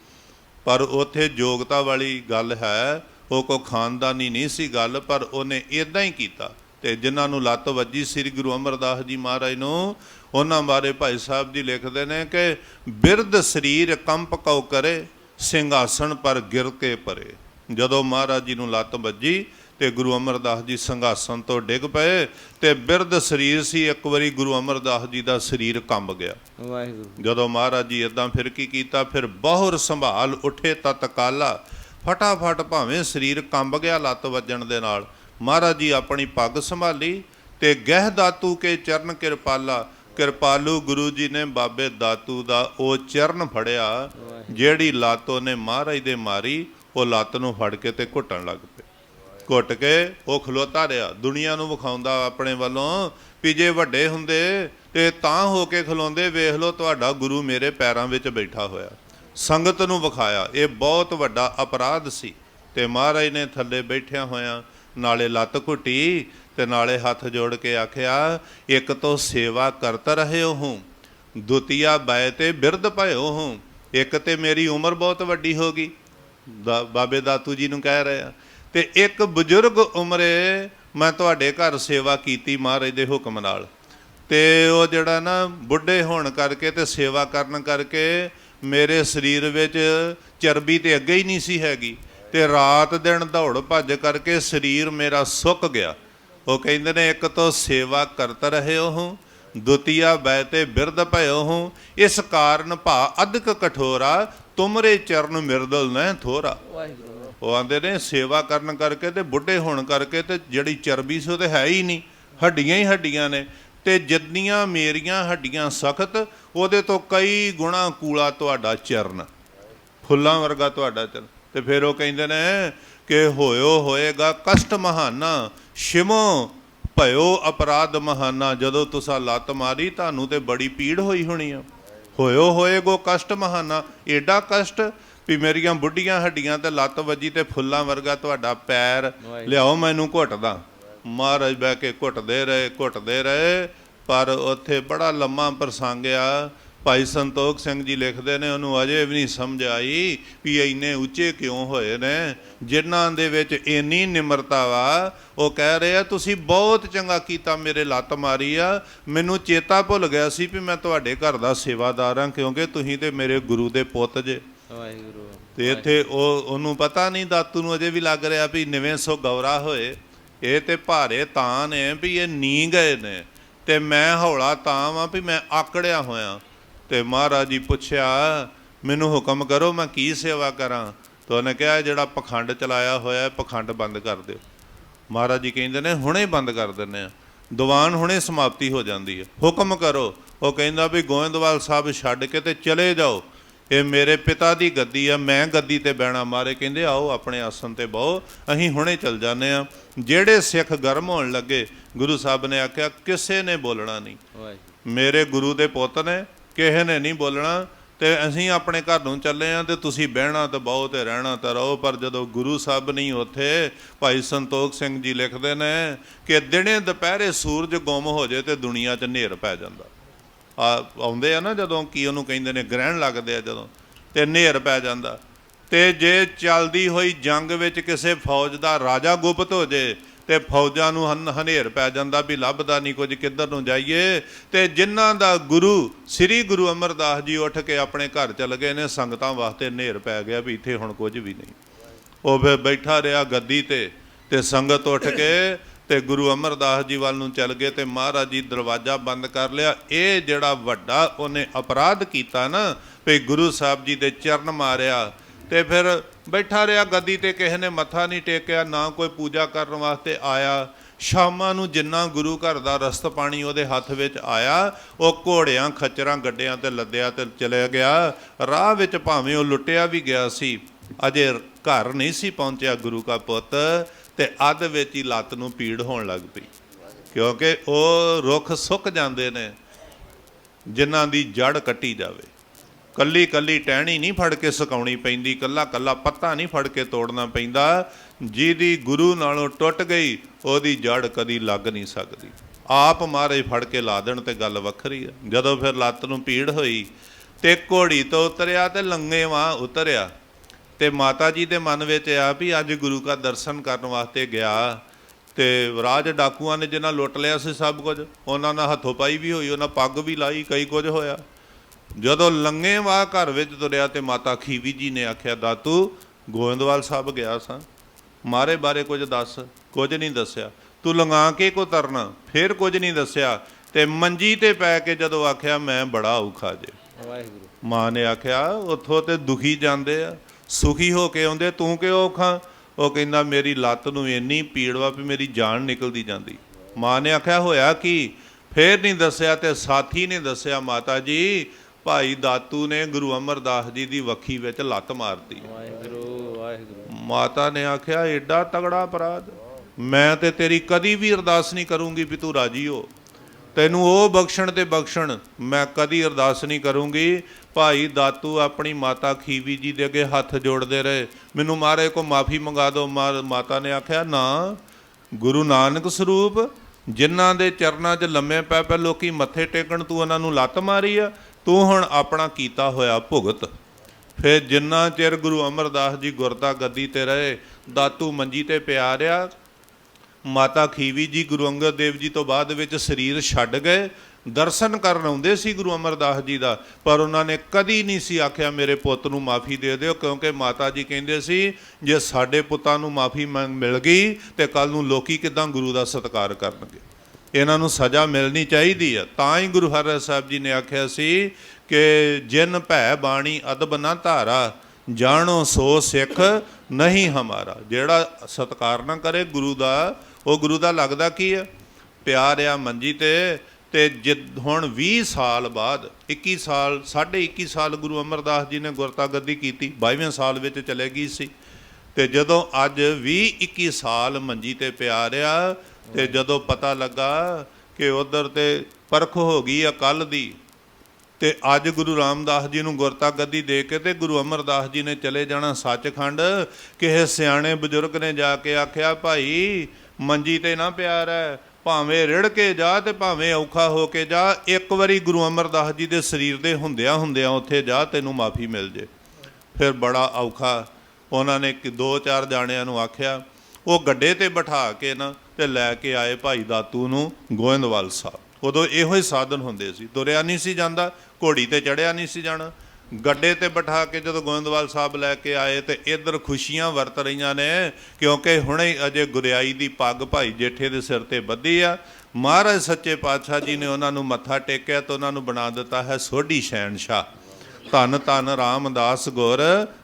ਪਰ ਉੱਥੇ ਯੋਗਤਾ ਵਾਲੀ ਗੱਲ ਹੈ, ਉਹ ਕੋ ਖਾਨਦਾਨੀ ਨਹੀਂ ਸੀ ਗੱਲ, ਪਰ ਉਹਨੇ ਇਦਾਂ ਹੀ ਕੀਤਾ। ਤੇ ਜਿਨ੍ਹਾਂ ਨੂੰ ਲੱਤ ਵੱਜੀ ਸ੍ਰੀ ਗੁਰੂ ਅਮਰਦਾਸ ਜੀ ਮਹਾਰਾਜ ਨੂੰ ਉਹਨਾਂ ਬਾਰੇ ਭਾਈ ਸਾਹਿਬ ਜੀ ਲਿਖਦੇ ਨੇ ਕਿ ਬਿਰਧ ਸਰੀਰ ਕੰਪ ਕਉ ਕਰੇ ਸਿੰਘਾਸਣ ਪਰ ਗਿਰ ਕੇ ਪਰੇ। ਜਦੋਂ ਮਹਾਰਾਜ ਜੀ ਨੂੰ ਲੱਤ ਵੱਜੀ ਤੇ ਗੁਰੂ ਅਮਰਦਾਸ ਜੀ ਸਿੰਘਾਸਣ ਤੋਂ ਡਿੱਗ ਪਏ ਤੇ ਬਿਰਧ ਸਰੀਰ ਸੀ ਇੱਕ ਵਾਰੀ ਗੁਰੂ ਅਮਰਦਾਸ ਜੀ ਦਾ ਸਰੀਰ ਕੰਬ ਗਿਆ। ਵਾਹਿਗੁਰੂ। ਜਦੋਂ ਮਹਾਰਾਜ ਜੀ ਇਦਾਂ ਫਿਰ ਕੀ ਕੀਤਾ ਫਿਰ ਬਹੁਰ ਸੰਭਾਲ ਉੱਠੇ ਤਤਕਾਲਾ ਫਟਾਫਟ ਭਾਵੇਂ ਸਰੀਰ ਕੰਬ ਗਿਆ ਲੱਤ ਵੱਜਣ ਦੇ ਨਾਲ। ਮਹਾਰਾਜ ਜੀ ਆਪਣੀ ਪੱਗ ਸੰਭਾਲੀ ਤੇ ਗਹਿ ਦਾਤੂ ਕੇ ਚਰਨ ਕਿਰਪਾਲਾ ਕਿਰਪਾਲੂ ਗੁਰੂ ਜੀ ਨੇ ਬਾਬੇ ਦਾਤੂ ਦਾ ਉਹ ਚਰਨ ਫੜਿਆ ਜਿਹੜੀ ਲੱਤ ਉਹਨੇ ਮਹਾਰਾਜ ਦੇ ਮਾਰੀ ਉਹ ਲੱਤ ਨੂੰ ਫੜ ਕੇ ਤੇ ਘੁੱਟਣ ਲੱਗ ਪਏ। ਘੁੱਟ ਕੇ ਉਹ ਖਲੋਤਾ ਰਿਹਾ ਦੁਨੀਆ ਨੂੰ ਵਿਖਾਉਂਦਾ ਆਪਣੇ ਵੱਲੋਂ ਵੀ ਜੇ ਵੱਡੇ ਹੁੰਦੇ ਤੇ ਤਾਂ ਹੋ ਕੇ ਖਲੋਂਦੇ ਵੇਖ ਲਓ ਤੁਹਾਡਾ ਗੁਰੂ ਮੇਰੇ ਪੈਰਾਂ ਵਿੱਚ ਬੈਠਾ ਹੋਇਆ। ਸੰਗਤ ਨੂੰ ਵਿਖਾਇਆ ਇਹ ਬਹੁਤ ਵੱਡਾ ਅਪਰਾਧ ਸੀ ਤੇ ਮਹਾਰਾਜ ਨੇ ਥੱਲੇ ਬੈਠਿਆ ਹੋਇਆ ਨਾਲੇ ਲੱਤ ਘੁੱਟੀ ਤੇ ਨਾਲੇ ਹੱਥ ਜੋੜ ਕੇ ਆਖਿਆ, ਇੱਕ ਤੋਂ ਸੇਵਾ ਕਰਤ ਰਹਿਓ ਹੂੰ, ਦੁਤੀਆ ਬੈ ਤੇ ਬਿਰਧ ਭਇਓ ਹੂੰ, ਇੱਕ ਤੇ ਮੇਰੀ ਉਮਰ ਬਹੁਤ ਵੱਡੀ ਹੋ ਗਈ। ਦਾ- ਬਾਬੇ ਦਾਤੂ ਜੀ ਨੂੰ ਕਹਿ ਰਿਹਾ ਆ, ਤੇ ਇੱਕ ਬਜ਼ੁਰਗ ਉਮਰੇ ਮੈਂ ਤੁਹਾਡੇ ਘਰ ਸੇਵਾ ਕੀਤੀ ਮਹਾਰਾਜ ਦੇ ਹੁਕਮ ਨਾਲ। ਤੇ ਉਹ ਜਿਹੜਾ ਨਾ ਬੁੱਢੇ ਹੋਣ ਕਰਕੇ ਤੇ ਸੇਵਾ ਕਰਨ ਕਰਕੇ ਮੇਰੇ ਸਰੀਰ ਵਿੱਚ ਚਰਬੀ ਤੇ ਅੱਗੇ ਹੀ ਨਹੀਂ ਸੀ ਹੈਗੀ। ਤੇ ਰਾਤ ਦਿਨ ਦੌੜ ਭੱਜ ਕਰਕੇ ਸਰੀਰ ਮੇਰਾ ਸੁੱਕ ਗਿਆ। ਉਹ ਕਹਿੰਦੇ ਨੇ ਇੱਕ ਤੋਂ ਸੇਵਾ ਕਰਤ ਰਹਿਓ ਹੂੰ ਦੁਤੀਆ ਬੈ ਤੇ ਬਿਰਧ ਭਇਓ ਹੂੰ। ਇਸ ਕਾਰਨ ਭਾ ਅਧਿਕ ਕਠੋਰਾ ਤੁਮਰੇ ਚਰਨ ਮਿਰਦਲ ਨਹਿ ਥੋਰਾ। ਉਹ ਆਂਦੇ ਨੇ ਸੇਵਾ ਕਰਨ ਕਰਕੇ ਤੇ ਬੁੱਢੇ ਹੋਣ ਕਰਕੇ ਤੇ ਜਿਹੜੀ ਚਰਬੀ ਸੀ ਤੇ ਹੈ ਹੀ ਨਹੀਂ। ਹੱਡੀਆਂ ਹੀ ਹੱਡੀਆਂ ਨੇ ਤੇ ਜਿੰਨੀਆਂ ਮੇਰੀਆਂ ਹੱਡੀਆਂ ਸਖਤ ਉਹਦੇ ਤੋਂ ਕਈ ਗੁਣਾ ਕੂਲਾ ਤੁਹਾਡਾ ਚਰਨ। ਫੁੱਲਾਂ ਵਰਗਾ ਤੁਹਾਡਾ ਚਰਨ। ਤੇ ਫਿਰ ਉਹ ਕਹਿੰਦੇ ਨੇ ਕਿ ਹੋਇਓ ਹੋਏਗਾ ਕਸ਼ਟ ਮਹਾਨਾ ਸ਼ਿਮੋ ਭਇਓ ਅਪਰਾਧ ਮਹਾਨਾ ਜਦੋਂ ਤੁਸੀਂ ਲੱਤ ਮਾਰੀ ਤੁਹਾਨੂੰ ਤੇ ਬੜੀ ਪੀੜ ਹੋਈ ਹੋਣੀ ਆ। ਹੋਇਓ ਹੋਏਗੋ ਕਸ਼ਟ ਮਹਾਨਾ ਏਡਾ ਕਸ਼ਟ ਵੀ ਮੇਰੀਆਂ ਬੁੱਢੀਆਂ ਹੱਡੀਆਂ ਤੇ ਲੱਤ ਵੱਜੀ ਤੇ ਫੁੱਲਾਂ ਵਰਗਾ ਤੁਹਾਡਾ ਪੈਰ ਲਿਆਓ ਮੈਨੂੰ ਘੁੱਟਦਾ। ਮਹਾਰਾਜ ਬਹਿ ਕੇ ਘੁੱਟਦੇ ਰਹੇ ਘੁੱਟਦੇ ਰਹੇ ਪਰ ਉੱਥੇ ਬੜਾ ਲੰਮਾ ਪ੍ਰਸੰਗ ਆ ਭਾਈ ਸੰਤੋਖ ਸਿੰਘ ਜੀ ਲਿਖਦੇ ਨੇ ਉਹਨੂੰ ਅਜੇ ਵੀ ਨਹੀਂ ਸਮਝ ਆਈ ਵੀ ਇੰਨੇ ਉੱਚੇ ਕਿਉਂ ਹੋਏ ਨੇ। ਜਿਨ੍ਹਾਂ ਦੇ ਵਿੱਚ ਇੰਨੀ ਨਿਮਰਤਾ ਵਾ ਉਹ ਕਹਿ ਰਹੇ ਆ ਤੁਸੀਂ ਬਹੁਤ ਚੰਗਾ ਕੀਤਾ ਮੇਰੇ ਲੱਤ ਮਾਰੀ ਆ। ਮੈਨੂੰ ਚੇਤਾ ਭੁੱਲ ਗਿਆ ਸੀ ਵੀ ਮੈਂ ਤੁਹਾਡੇ ਘਰ ਦਾ ਸੇਵਾਦਾਰ ਹਾਂ ਕਿਉਂਕਿ ਤੁਸੀਂ ਤੇ ਮੇਰੇ ਗੁਰੂ ਦੇ ਪੁੱਤ ਜੇ। ਵਾਹਿਗੁਰੂ। ਤੇ ਇੱਥੇ ਉਹ ਉਹਨੂੰ ਪਤਾ ਨਹੀਂ ਦਾਤੂ ਨੂੰ ਅਜੇ ਵੀ ਲੱਗ ਰਿਹਾ ਵੀ ਨਿਵੇਂ ਸੋ ਗੌਰਾ ਹੋਏ। ਇਹ ਤੇ ਭਾਰੇ ਤਾਂ ਨੇ ਵੀ ਇਹ ਨੀ ਗਏ ਨੇ। ਤੇ ਮੈਂ ਹੌਲਾ ਤਾਂ ਵਾਂ ਵੀ ਮੈਂ ਆਕੜਿਆ ਹੋਇਆ। ਤੇ ਮਹਾਰਾਜ ਜੀ ਪੁੱਛਿਆ ਮੈਨੂੰ ਹੁਕਮ ਕਰੋ ਮੈਂ ਕੀ ਸੇਵਾ ਕਰਾਂ? ਤਾਂ ਉਹਨੇ ਕਿਹਾ ਜਿਹੜਾ ਪਖੰਡ ਚਲਾਇਆ ਹੋਇਆ ਹੈ, ਪਖੰਡ ਬੰਦ ਕਰ ਦਿਓ। ਮਹਾਰਾਜ ਜੀ ਕਹਿੰਦੇ ਨੇ ਹੁਣੇ ਬੰਦ ਕਰ ਦਿੰਨੇ ਆ। ਦੀਵਾਨ ਹੁਣੇ ਸਮਾਪਤੀ ਹੋ ਜਾਂਦੀ ਹੈ। ਹੁਕਮ ਕਰੋ। ਉਹ ਕਹਿੰਦਾ ਵੀ ਗੋਇੰਦਵਾਲ ਸਾਹਿਬ ਛੱਡ ਕੇ ਤੇ ਚਲੇ ਜਾਓ। ਇਹ ਮੇਰੇ ਪਿਤਾ ਦੀ ਗੱਦੀ ਆ ਮੈਂ ਗੱਦੀ ਤੇ ਬਹਿਣਾ ਮਾਰੇ। ਕਹਿੰਦੇ ਆਓ ਆਪਣੇ ਆਸਨ ਤੇ ਬਹੁ ਅਸੀਂ ਹੁਣੇ ਚੱਲ ਜਾਂਦੇ ਆ। ਜਿਹੜੇ ਸਿੱਖ ਗਰਮ ਹੋਣ ਲੱਗੇ ਗੁਰੂ ਸਾਹਿਬ ਨੇ ਆਖਿਆ ਕਿਸੇ ਨੇ ਬੋਲਣਾ ਨਹੀਂ। ਮੇਰੇ ਗੁਰੂ ਦੇ ਪੁੱਤ ਨੇ ਕਿਸੇ ਨੇ ਨਹੀਂ ਬੋਲਣਾ ਤੇ ਅਸੀਂ ਆਪਣੇ ਘਰ ਨੂੰ ਚੱਲੇ ਆ ਤੇ ਤੁਸੀਂ ਬਹਿਣਾ ਤੇ ਬਹੁ ਤੇ ਰਹਿਣਾ ਤਾਂ ਰਹੋ। ਪਰ ਜਦੋਂ ਗੁਰੂ ਸਾਹਿਬ ਨਹੀਂ ਉੱਥੇ, ਭਾਈ ਸੰਤੋਖ ਸਿੰਘ ਜੀ ਲਿਖਦੇ ਨੇ ਕਿ ਦਿਨੇ ਦੁਪਹਿਰੇ ਸੂਰਜ ਗੁੰਮ ਹੋ ਜੇ ਤੇ ਦੁਨੀਆ 'ਚ ਹਨੇਰ ਪੈ ਜਾਂਦਾ। ਆ ਆਉਂਦੇ ਆ ਨਾ ਜਦੋਂ ਕੀ ਉਹਨੂੰ ਕਹਿੰਦੇ ਨੇ, ਗ੍ਰਹਿਣ ਲੱਗਦੇ ਆ ਜਦੋਂ ਤੇ ਹਨੇਰ ਪੈ ਜਾਂਦਾ। ਤੇ ਜੇ ਚੱਲਦੀ ਹੋਈ ਜੰਗ ਵਿੱਚ ਕਿਸੇ ਫੌਜ ਦਾ ਰਾਜਾ ਗੁਪਤ ਹੋ ਜੇ ਤੇ ਫੌਜਾਂ ਨੂੰ ਹਨ- ਹਨੇਰ ਪੈ ਜਾਂਦਾ ਵੀ ਲੱਭਦਾ ਨਹੀਂ ਕੁਝ, ਕਿੱਧਰ ਨੂੰ ਜਾਈਏ? ਤੇ ਜਿਨ੍ਹਾਂ ਦਾ ਗੁਰੂ, ਸ੍ਰੀ ਗੁਰੂ ਅਮਰਦਾਸ ਜੀ ਉੱਠ ਕੇ ਆਪਣੇ ਘਰ ਚਲੇ ਗਏ ਨੇ, ਸੰਗਤਾਂ ਵਾਸਤੇ ਹਨੇਰ ਪੈ ਗਿਆ ਵੀ ਇੱਥੇ ਹੁਣ ਕੁਝ ਵੀ ਨਹੀਂ। ਉਹ ਫਿਰ ਬੈਠਾ ਰਿਹਾ ਗੱਦੀ ਤੇ ਤੇ ਸੰਗਤ ਉੱਠ ਕੇ ਤੇ ਗੁਰੂ ਅਮਰਦਾਸ ਜੀ ਵੱਲ ਨੂੰ ਚੱਲ ਗਏ ਤੇ ਮਹਾਰਾਜ ਜੀ ਦਰਵਾਜ਼ਾ ਬੰਦ ਕਰ ਲਿਆ। ਇਹ ਜਿਹੜਾ ਵੱਡਾ ਉਹਨੇ ਅਪਰਾਧ ਕੀਤਾ ਨਾ, ਵੀ ਗੁਰੂ ਸਾਹਿਬ ਜੀ ਦੇ ਚਰਨ ਮਾਰਿਆ ਤੇ ਫਿਰ ਬੈਠਾ ਰਿਹਾ ਗੱਦੀ ਤੇ, ਕਿਸੇ ਨੇ ਮੱਥਾ ਨਹੀਂ ਟੇਕਿਆ, ਨਾ ਕੋਈ ਪੂਜਾ ਕਰਨ ਵਾਸਤੇ ਆਇਆ। ਸ਼ਾਮਾਂ ਨੂੰ ਜਿੰਨਾ ਗੁਰੂ ਘਰ ਦਾ ਰਸਤ ਪਾਣੀ ਉਹਦੇ ਹੱਥ ਵਿੱਚ ਆਇਆ, ਉਹ ਘੋੜਿਆਂ, ਖੱਚਰਾਂ, ਗੱਡਿਆਂ ਤੇ ਲੱਦਿਆ ਤੇ ਚਲਿਆ ਗਿਆ। ਰਾਹ ਵਿੱਚ ਭਾਵੇਂ ਉਹ ਲੁੱਟਿਆ ਵੀ ਗਿਆ ਸੀ, ਅਜੇ ਘਰ ਨਹੀਂ ਸੀ ਪਹੁੰਚਿਆ ਗੁਰੂ ਕਾ ਪੁੱਤ, ਤੇ ਅੱਧ ਵਿੱਚ ਹੀ ਲੱਤ ਨੂੰ ਪੀੜ ਹੋਣ ਲੱਗ ਪਈ। ਕਿਉਂਕਿ ਉਹ ਰੁੱਖ ਸੁੱਕ ਜਾਂਦੇ ਨੇ, ਜਿਨ੍ਹਾਂ ਦੀ ਜੜ ਕੱਟੀ ਜਾਵੇ। ਕੱਲੀ ਕੱਲੀ ਟਹਿਣੀ ਨਹੀਂ ਫੜ ਕੇ ਸੁਕਾਉਣੀ ਪੈਂਦੀ, ਕੱਲਾ ਕੱਲਾ ਪੱਤਾ ਨਹੀਂ ਫੜ ਕੇ ਤੋੜਨਾ ਪੈਂਦਾ। ਜਿਹਦੀ ਗੁਰੂ ਨਾਲੋਂ ਟੁੱਟ ਗਈ, ਉਹਦੀ ਜੜ ਕਦੀ ਲੱਗ ਨਹੀਂ ਸਕਦੀ। ਆਪ ਮਹਾਰਾਜ ਫੜ ਕੇ ਲਾ ਦੇਣ ਤੇ ਗੱਲ ਵੱਖਰੀ ਆ। ਜਦੋਂ ਫਿਰ ਲੱਤ ਨੂੰ ਪੀੜ ਹੋਈ, ਤੇ ਘੋੜੀ ਤੋਂ ਉਤਰਿਆ ਤੇ ਲੰਗੇ ਵਾਂ ਉਤਰਿਆ। ਤੇ ਮਾਤਾ ਜੀ ਦੇ ਮਨ ਵਿੱਚ ਆ ਵੀ ਅੱਜ ਗੁਰੂ ਕਾ ਦਰਸ਼ਨ ਕਰਨ ਵਾਸਤੇ ਗਿਆ। ਤੇ ਰਾਜ ਡਾਕੂਆਂ ਨੇ ਜਿਹਨਾਂ ਲੁੱਟ ਲਿਆ ਸੀ ਸਭ ਕੁਝ, ਉਹਨਾਂ ਨਾਲ ਹੱਥੋਂ ਪਾਈ ਵੀ ਹੋਈ, ਉਹਨਾਂ ਪੱਗ ਵੀ ਲਾਈ, ਕਈ ਕੁਝ ਹੋਇਆ। ਜਦੋਂ ਲੰਗੇਵਾਹ ਘਰ ਵਿੱਚ ਤੁਰਿਆ ਤੇ ਮਾਤਾ ਖੀਵੀ ਜੀ ਨੇ ਆਖਿਆ ਦਾਤੂ ਗੋਇੰਦਵਾਲ ਸਾਹਿਬ ਗਿਆ ਸਾਂ। ਮਾਰੇ ਬਾਰੇ ਕੁਝ ਦੱਸ ਕੁਝ ਨਹੀਂ ਦੱਸਿਆ। ਤੂੰ ਲੰਗਾ ਕੇ ਕੋ ਤਰਨਾ? ਫਿਰ ਕੁਝ ਨਹੀਂ ਦੱਸਿਆ। ਤੇ ਮੰਜੀ ਤੇ ਪੈ ਕੇ ਜਦੋਂ ਆਖਿਆ ਮੈਂ ਬੜਾ ਔਖਾ ਜੇ। ਵਾਹਿਗੁਰੂ। ਮਾਂ ਨੇ ਆਖਿਆ ਉੱਥੋਂ ਤੇ ਦੁਖੀ ਜਾਂਦੇ ਆ। ਸੁਖੀ ਹੋ ਕੇ ਆਉਂਦੇ ਤੂੰ ਕਿਉਂ ਔਖਾ? ਉਹ ਕਹਿੰਦਾ ਮੇਰੀ ਲੱਤ ਨੂੰ ਇੰਨੀ ਪੀੜ ਵਾ ਵੀ ਮੇਰੀ ਜਾਨ ਨਿਕਲਦੀ ਜਾਂਦੀ। ਮਾਂ ਨੇ ਆਖਿਆ ਹੋਇਆ ਕੀ? ਫੇਰ ਨਹੀਂ ਦੱਸਿਆ ਤੇ ਸਾਥੀ ਨੇ ਦੱਸਿਆ ਮਾਤਾ ਜੀ ਭਾਈ ਦਾਤੂ ਨੇ ਗੁਰੂ ਅਮਰਦਾਸ ਜੀ ਦੀ ਵੱਖੀ ਵਿੱਚ ਲੱਤ ਮਾਰਤੀ। ਵਾਹਿਗੁਰੂ ਵਾਹਿਗੁਰੂ। ਮਾਤਾ ਨੇ ਆਖਿਆ ਏਡਾ ਤਗੜਾ ਅਪਰਾਧ। ਮੈਂ ਤੇ ਤੇਰੀ ਕਦੀ ਵੀ ਅਰਦਾਸ ਨਹੀਂ ਕਰੂੰਗੀ ਵੀ ਤੂੰ ਰਾਜੀ ਹੋ। ਤੈਨੂੰ ਉਹ ਬਖਸ਼ਣ ਤੇ ਬਖਸ਼ਣ ਮੈਂ ਕਦੀ ਅਰਦਾਸ ਨਹੀਂ ਕਰੂੰਗੀ। ਭਾਈ ਦਾਤੂ ਆਪਣੀ ਮਾਤਾ ਖੀਵੀ ਜੀ ਦੇ ਅੱਗੇ ਹੱਥ ਜੋੜਦੇ ਰਹੇ। ਮੈਨੂੰ ਮਾਰੇ ਕੋ ਮਾਫੀ ਮੰਗਾ ਦਿਓ। ਮਾਤਾ ਨੇ ਆਖਿਆ ਨਾ ਗੁਰੂ ਨਾਨਕ ਸਰੂਪ ਜਿਨ੍ਹਾਂ ਦੇ ਚਰਨਾਂ 'ਚ ਲੰਮੇ ਪੈ ਪੈ ਲੋਕੀ ਮੱਥੇ ਟੇਕਣ ਤੂੰ ਉਹਨਾਂ ਨੂੰ ਲੱਤ ਮਾਰੀ ਆ ਤੂੰ ਹੁਣ ਆਪਣਾ ਕੀਤਾ ਹੋਇਆ ਭੁਗਤ। ਫਿਰ ਜਿੰਨਾ ਚਿਰ ਗੁਰੂ ਅਮਰਦਾਸ ਜੀ ਗੁਰਦਾ ਗੱਦੀ ਤੇ ਰਹੇ, ਦਾਤੂ ਮੰਜੀ ਤੇ ਪਿਆ ਰਿਹਾ, ਮਾਤਾ ਖੀਵੀ ਜੀ ਗੁਰੂ ਅੰਗਦ ਦੇਵ ਜੀ ਤੋਂ ਬਾਅਦ ਵਿੱਚ ਸਰੀਰ ਛੱਡ ਗਏ, ਦਰਸ਼ਨ ਕਰਨ ਆਉਂਦੇ ਸੀ ਗੁਰੂ ਅਮਰਦਾਸ ਜੀ ਦਾ, ਪਰ ਉਹਨਾਂ ਨੇ ਕਦੀ ਨਹੀਂ ਸੀ ਆਖਿਆ, ਮੇਰੇ ਪੁੱਤ ਨੂੰ ਮਾਫੀ ਦੇ ਦਿਓ, ਕਿਉਂਕਿ ਮਾਤਾ ਜੀ ਕਹਿੰਦੇ ਸੀ, ਜੇ ਸਾਡੇ ਪੁੱਤਾਂ ਨੂੰ ਮਾਫੀ ਮਿਲ ਗਈ, ਤੇ ਕੱਲ ਨੂੰ ਲੋਕੀ ਕਿਦਾਂ ਗੁਰੂ ਦਾ ਸਤਿਕਾਰ ਕਰਨਗੇ? ਇਹਨਾਂ ਨੂੰ ਸਜ਼ਾ ਮਿਲਣੀ ਚਾਹੀਦੀ ਆ। ਤਾਂ ਹੀ ਗੁਰੂ ਹਰਿ ਸਾਹਿਬ ਜੀ ਨੇ ਆਖਿਆ ਸੀ ਕਿ ਜਿਨ ਭੈ ਬਾਣੀ ਅਦਬ ਨਾ ਧਾਰਾ, ਜਾਣੋ ਸੋ ਸਿੱਖ ਨਹੀਂ ਹਮਾਰਾ। ਜਿਹੜਾ ਸਤਕਾਰ ਨਾ ਕਰੇ ਗੁਰੂ ਦਾ, ਉਹ ਗੁਰੂ ਦਾ ਲੱਗਦਾ ਕੀ ਆ? ਪਿਆਰ ਆ ਮੰਜੀ ਤੇ ਤੇ ਜਿ- ਹੁਣ 20 ਸਾਲ ਬਾਅਦ 21 ਸਾਲ, ਸਾਢੇ 21 ਸਾਲ ਗੁਰੂ ਅਮਰਦਾਸ ਜੀ ਨੇ ਗੁਰਤਾ ਗੱਦੀ ਕੀਤੀ 22ਵੇਂ ਸਾਲ ਵਿੱਚ ਚਲੇ ਗਈ ਸੀ। ਤੇ ਜਦੋਂ ਅੱਜ 20 21 ਸਾਲ ਮੰਜੀ ਤੇ ਪਿਆ ਰਿਹਾ ਤੇ ਜਦੋਂ ਪਤਾ ਲੱਗਾ ਕਿ ਉਧਰ ਤੇ ਪਰਖ ਹੋ ਗਈ ਆ ਕੱਲ ਦੀ, ਤੇ ਅੱਜ ਗੁਰੂ ਰਾਮਦਾਸ ਜੀ ਨੂੰ ਗੁਰਤਾ ਗੱਦੀ ਦੇ ਕੇ ਤੇ ਗੁਰੂ ਅਮਰਦਾਸ ਜੀ ਨੇ ਚਲੇ ਜਾਣਾ ਸੱਚਖੰਡ ਕਿਸੇ ਸਿਆਣੇ ਬਜ਼ੁਰਗ ਨੇ ਜਾ ਕੇ ਆਖਿਆ, ਭਾਈ, ਮੰਜੀ ਤੇ ਨਾ ਪਿਆਰ ਹੈ ਭਾਵੇਂ ਰਿੜ ਕੇ ਜਾ ਤੇ ਭਾਵੇਂ ਔਖਾ ਹੋ ਕੇ ਜਾ, ਇੱਕ ਵਾਰੀ ਗੁਰੂ ਅਮਰਦਾਸ ਜੀ ਦੇ ਸਰੀਰ ਦੇ ਹੁੰਦਿਆਂ ਹੁੰਦਿਆਂ ਉੱਥੇ ਜਾ, ਤੈਨੂੰ ਮਾਫੀ ਮਿਲ ਜੇ। ਫਿਰ ਬੜਾ ਔਖਾ, ਉਹਨਾਂ ਨੇ ਦੋ ਚਾਰ ਜਾਣਿਆਂ ਨੂੰ ਆਖਿਆ, ਉਹ ਗੱਡੇ ਤੇ ਬਿਠਾ ਕੇ ਨਾ ਤੇ ਲੈ ਕੇ ਆਏ ਭਾਈ ਦਾਤੂ ਨੂੰ ਗੋਇੰਦਵਾਲ ਸਾਹਿਬ। ਉਦੋਂ ਇਹੋ ਹੀ ਸਾਧਨ ਹੁੰਦੇ ਸੀ। ਤੁਰਿਆ ਨਹੀਂ ਸੀ ਜਾਂਦਾ, ਘੋੜੀ ਤੇ ਚੜਿਆ ਨਹੀਂ ਸੀ ਜਾਣਾ। ਗੱਡੇ ਤੇ ਬਿਠਾ ਕੇ ਜਦੋਂ ਗੋਇੰਦਵਾਲ ਸਾਹਿਬ ਲੈ ਕੇ ਆਏ ਤੇ ਇੱਧਰ ਖੁਸ਼ੀਆਂ ਵਰਤ ਰਹੀਆਂ ਨੇ, ਕਿਉਂਕਿ ਹੁਣੇ ਅਜੇ ਗੁਰਿਆਈ ਦੀ ਪੱਗ ਭਾਈ ਜੇਠੇ ਦੇ ਸਿਰ ਤੇ ਬੱਧੀ ਆ। ਮਹਾਰਾਜ ਸੱਚੇ ਪਾਤਸ਼ਾਹ ਜੀ ਨੇ ਉਹਨਾਂ ਨੂੰ ਮੱਥਾ ਟੇਕਿਆ ਤੇ ਉਹਨਾਂ ਨੂੰ ਬਣਾ ਦਿੱਤਾ ਹੈ ਸੋਢੀ ਸ਼ਹਿਨशाह ਧੰਨ ਧੰਨ ਰਾਮਦਾਸ ਗੁਰ,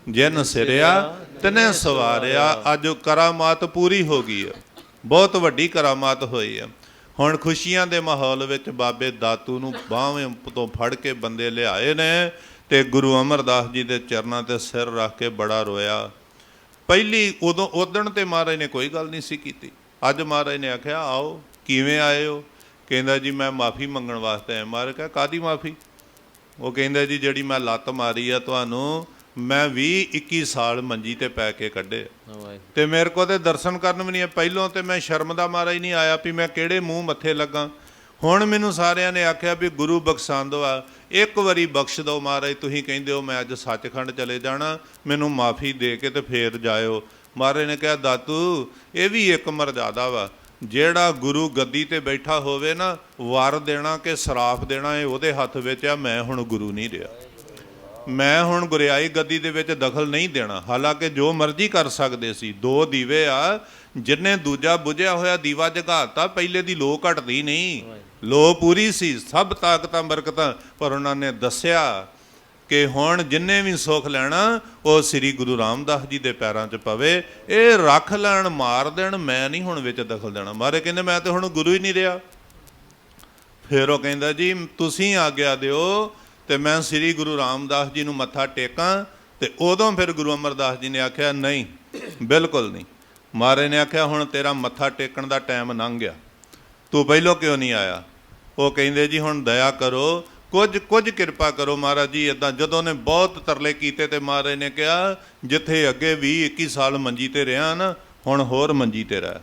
ਜਿਨ ਸਿਰਿਆ ਤਨੇ ਸਵਾਰਿਆ, ਅੱਜ ਉਹ ਕਰਾਮਾਤ ਪੂਰੀ ਹੋ ਗਈ ਹੈ ਬਹੁਤ ਵੱਡੀ ਕਰਾਮਾਤ ਹੋਈ ਹੈ ਹੁਣ ਖੁਸ਼ੀਆਂ ਦੇ ਮਾਹੌਲ ਵਿੱਚ ਬਾਬੇ ਦਾਤੂ ਨੂੰ ਬਾਹਾਂ ਤੋਂ ਫੜ ਕੇ ਬੰਦੇ ਲਿਆਏ ਨੇ ਤੇ ਗੁਰੂ ਅਮਰਦਾਸ ਜੀ ਦੇ ਚਰਨਾਂ ਤੇ ਸਿਰ ਰੱਖ ਕੇ ਬੜਾ ਰੋਇਆ। ਪਹਿਲੀ ਉਦੋਂ ਉਦਣ ਤੇ ਮਹਾਰਾਜ ਨੇ ਕੋਈ ਗੱਲ ਨਹੀਂ ਸੀ ਕੀਤੀ। ਅੱਜ ਮਹਾਰਾਜ ਨੇ ਆਖਿਆ, ਆਓ, ਕਿਵੇਂ ਆਏ ਹੋ? ਕਹਿੰਦਾ, ਜੀ, ਮੈਂ ਮਾਫੀ ਮੰਗਣ ਵਾਸਤੇ ਆਇਆ। ਮਹਾਰਾਜ ਕਹਾ ਕਾਦੀ ਮਾਫੀ? ਉਹ ਕਹਿੰਦਾ, ਜੀ, ਜਿਹੜੀ ਮੈਂ ਲੱਤ ਮਾਰੀ ਆ, ਤੁਹਾਨੂੰ ਮੈਂ 20 21 ਸਾਲ ਮੰਜੀ ਤੇ ਪੈ ਕੇ ਕੱਢੇ। ਤੇ ਮੇਰੇ ਕੋ ਤੇ ਦਰਸ਼ਨ ਕਰਨ ਵੀ ਨਹੀਂ ਪਹਿਲੋਂ ਤੇ ਮੈਂ ਸ਼ਰਮ ਦਾ ਮਾਰਾ ਹੀ ਨਹੀਂ ਆਇਆ ਵੀ ਮੈਂ ਕਿਹੜੇ ਮੂੰਹ ਮੱਥੇ ਲੱਗਾ। ਹੁਣ ਮੈਨੂੰ ਸਾਰਿਆਂ ਨੇ ਆਖਿਆ ਵੀ ਗੁਰੂ ਬਖਸ਼ਾਂਦੋ ਆ। ਇੱਕ ਵਾਰੀ ਬਖਸ਼ ਦਿਓ ਮਹਾਰਾਜ ਤੁਸੀਂ ਕਹਿੰਦੇ ਹੋ ਮੈਂ ਅੱਜ ਸੱਚਖੰਡ ਚਲੇ ਜਾਣਾ ਮੈਨੂੰ ਮਾਫੀ ਦੇ ਕੇ ਤੇ ਫੇਰ ਜਾਇਓ। ਮਹਾਰਾਜ ਨੇ ਕਿਹਾ ਦਾਤੂ ਇਹ ਵੀ ਇੱਕ ਮਰਜ਼ਾਦਾ ਵਾ। ਜਿਹੜਾ ਗੁਰੂ ਗੱਦੀ ਤੇ ਬੈਠਾ ਹੋਵੇ ਨਾ ਵਰ ਦੇਣਾ ਕਿ ਸਰਾਫ ਦੇਣਾ ਇਹ ਉਹਦੇ ਹੱਥ ਵਿੱਚ ਆ ਮੈਂ ਹੁਣ ਗੁਰੂ ਨਹੀਂ ਰਿਹਾ। ਮੈਂ ਹੁਣ ਗੁਰਿਆਈ ਗੱਦੀ ਦੇ ਵਿੱਚ ਦਖਲ ਨਹੀਂ ਦੇਣਾ। ਹਾਲਾਂਕਿ ਜੋ ਮਰਜ਼ੀ ਕਰ ਸਕਦੇ ਸੀ, ਦੋ ਦੀਵੇ ਆ, ਜਿੰਨੇ ਦੂਜਾ ਬੁਝਿਆ ਹੋਇਆ ਦੀਵਾ ਜਗਾਤਾ, ਪਹਿਲੇ ਦੀ ਲੋ ਘਟਦੀ ਨਹੀਂ। ਲੋ ਪੂਰੀ ਸੀ, ਸਭ ਤਾਕਤਾਂ ਬਰਕਤਾਂ, ਪਰ ਉਹਨਾਂ ਨੇ ਦੱਸਿਆ ਕਿ ਹੁਣ ਜਿੰਨੇ ਵੀ ਸੁੱਖ ਲੈਣਾ, ਉਹ ਸ੍ਰੀ ਗੁਰੂ ਰਾਮਦਾਸ ਜੀ ਦੇ ਪੈਰਾਂ 'ਚ ਪਵੇ। ਇਹ ਰੱਖ ਲੈਣ, ਮਾਰ ਦੇਣ, ਮੈਂ ਨਹੀਂ ਹੁਣ ਵਿੱਚ ਦਖਲ ਦੇਣਾ। ਮਾਰੇ ਕਹਿੰਦੇ, ਮੈਂ ਤੇ ਹੁਣ ਗੁਰੂ ਹੀ ਨਹੀਂ ਰਿਹਾ। ਫਿਰ ਉਹ ਕਹਿੰਦਾ ਜੀ, ਤੁਸੀਂ ਆਗਿਆ ਦਿਓ ਤੇ ਮੈਂ ਸ੍ਰੀ ਗੁਰੂ ਰਾਮਦਾਸ ਜੀ ਨੂੰ ਮੱਥਾ ਟੇਕਾਂ ਤੇ ਉਦੋਂ ਫਿਰ ਗੁਰੂ ਅਮਰਦਾਸ ਜੀ ਨੇ ਆਖਿਆ, ਨਹੀਂ, ਬਿਲਕੁਲ ਨਹੀਂ। ਮਾਰੇ ਨੇ ਆਖਿਆ, ਹੁਣ ਤੇਰਾ ਮੱਥਾ ਟੇਕਣ ਦਾ ਟਾਈਮ ਲੰਘ ਗਿਆ। ਤੂੰ ਪਹਿਲੋਂ ਕਿਉਂ ਨਹੀਂ ਆਇਆ? ਉਹ ਕਹਿੰਦੇ, ਜੀ, ਹੁਣ ਦਇਆ ਕਰੋ, ਕੁਝ ਕੁਝ ਕਿਰਪਾ ਕਰੋ ਮਹਾਰਾਜ ਜੀ। ਇਦਾਂ ਜਦੋਂ ਨੇ ਬਹੁਤ ਤਰਲੇ ਕੀਤੇ ਤੇ ਮਹਾਰਾਜ ਨੇ ਕਿਹਾ, ਜਿੱਥੇ ਅੱਗੇ 20 21 ਸਾਲ ਮੰਜੀ ਤੇ ਰਿਹਾ ਨਾ, ਹੁਣ ਹੋਰ ਮੰਜੀ ਤੇ ਰਹਿ।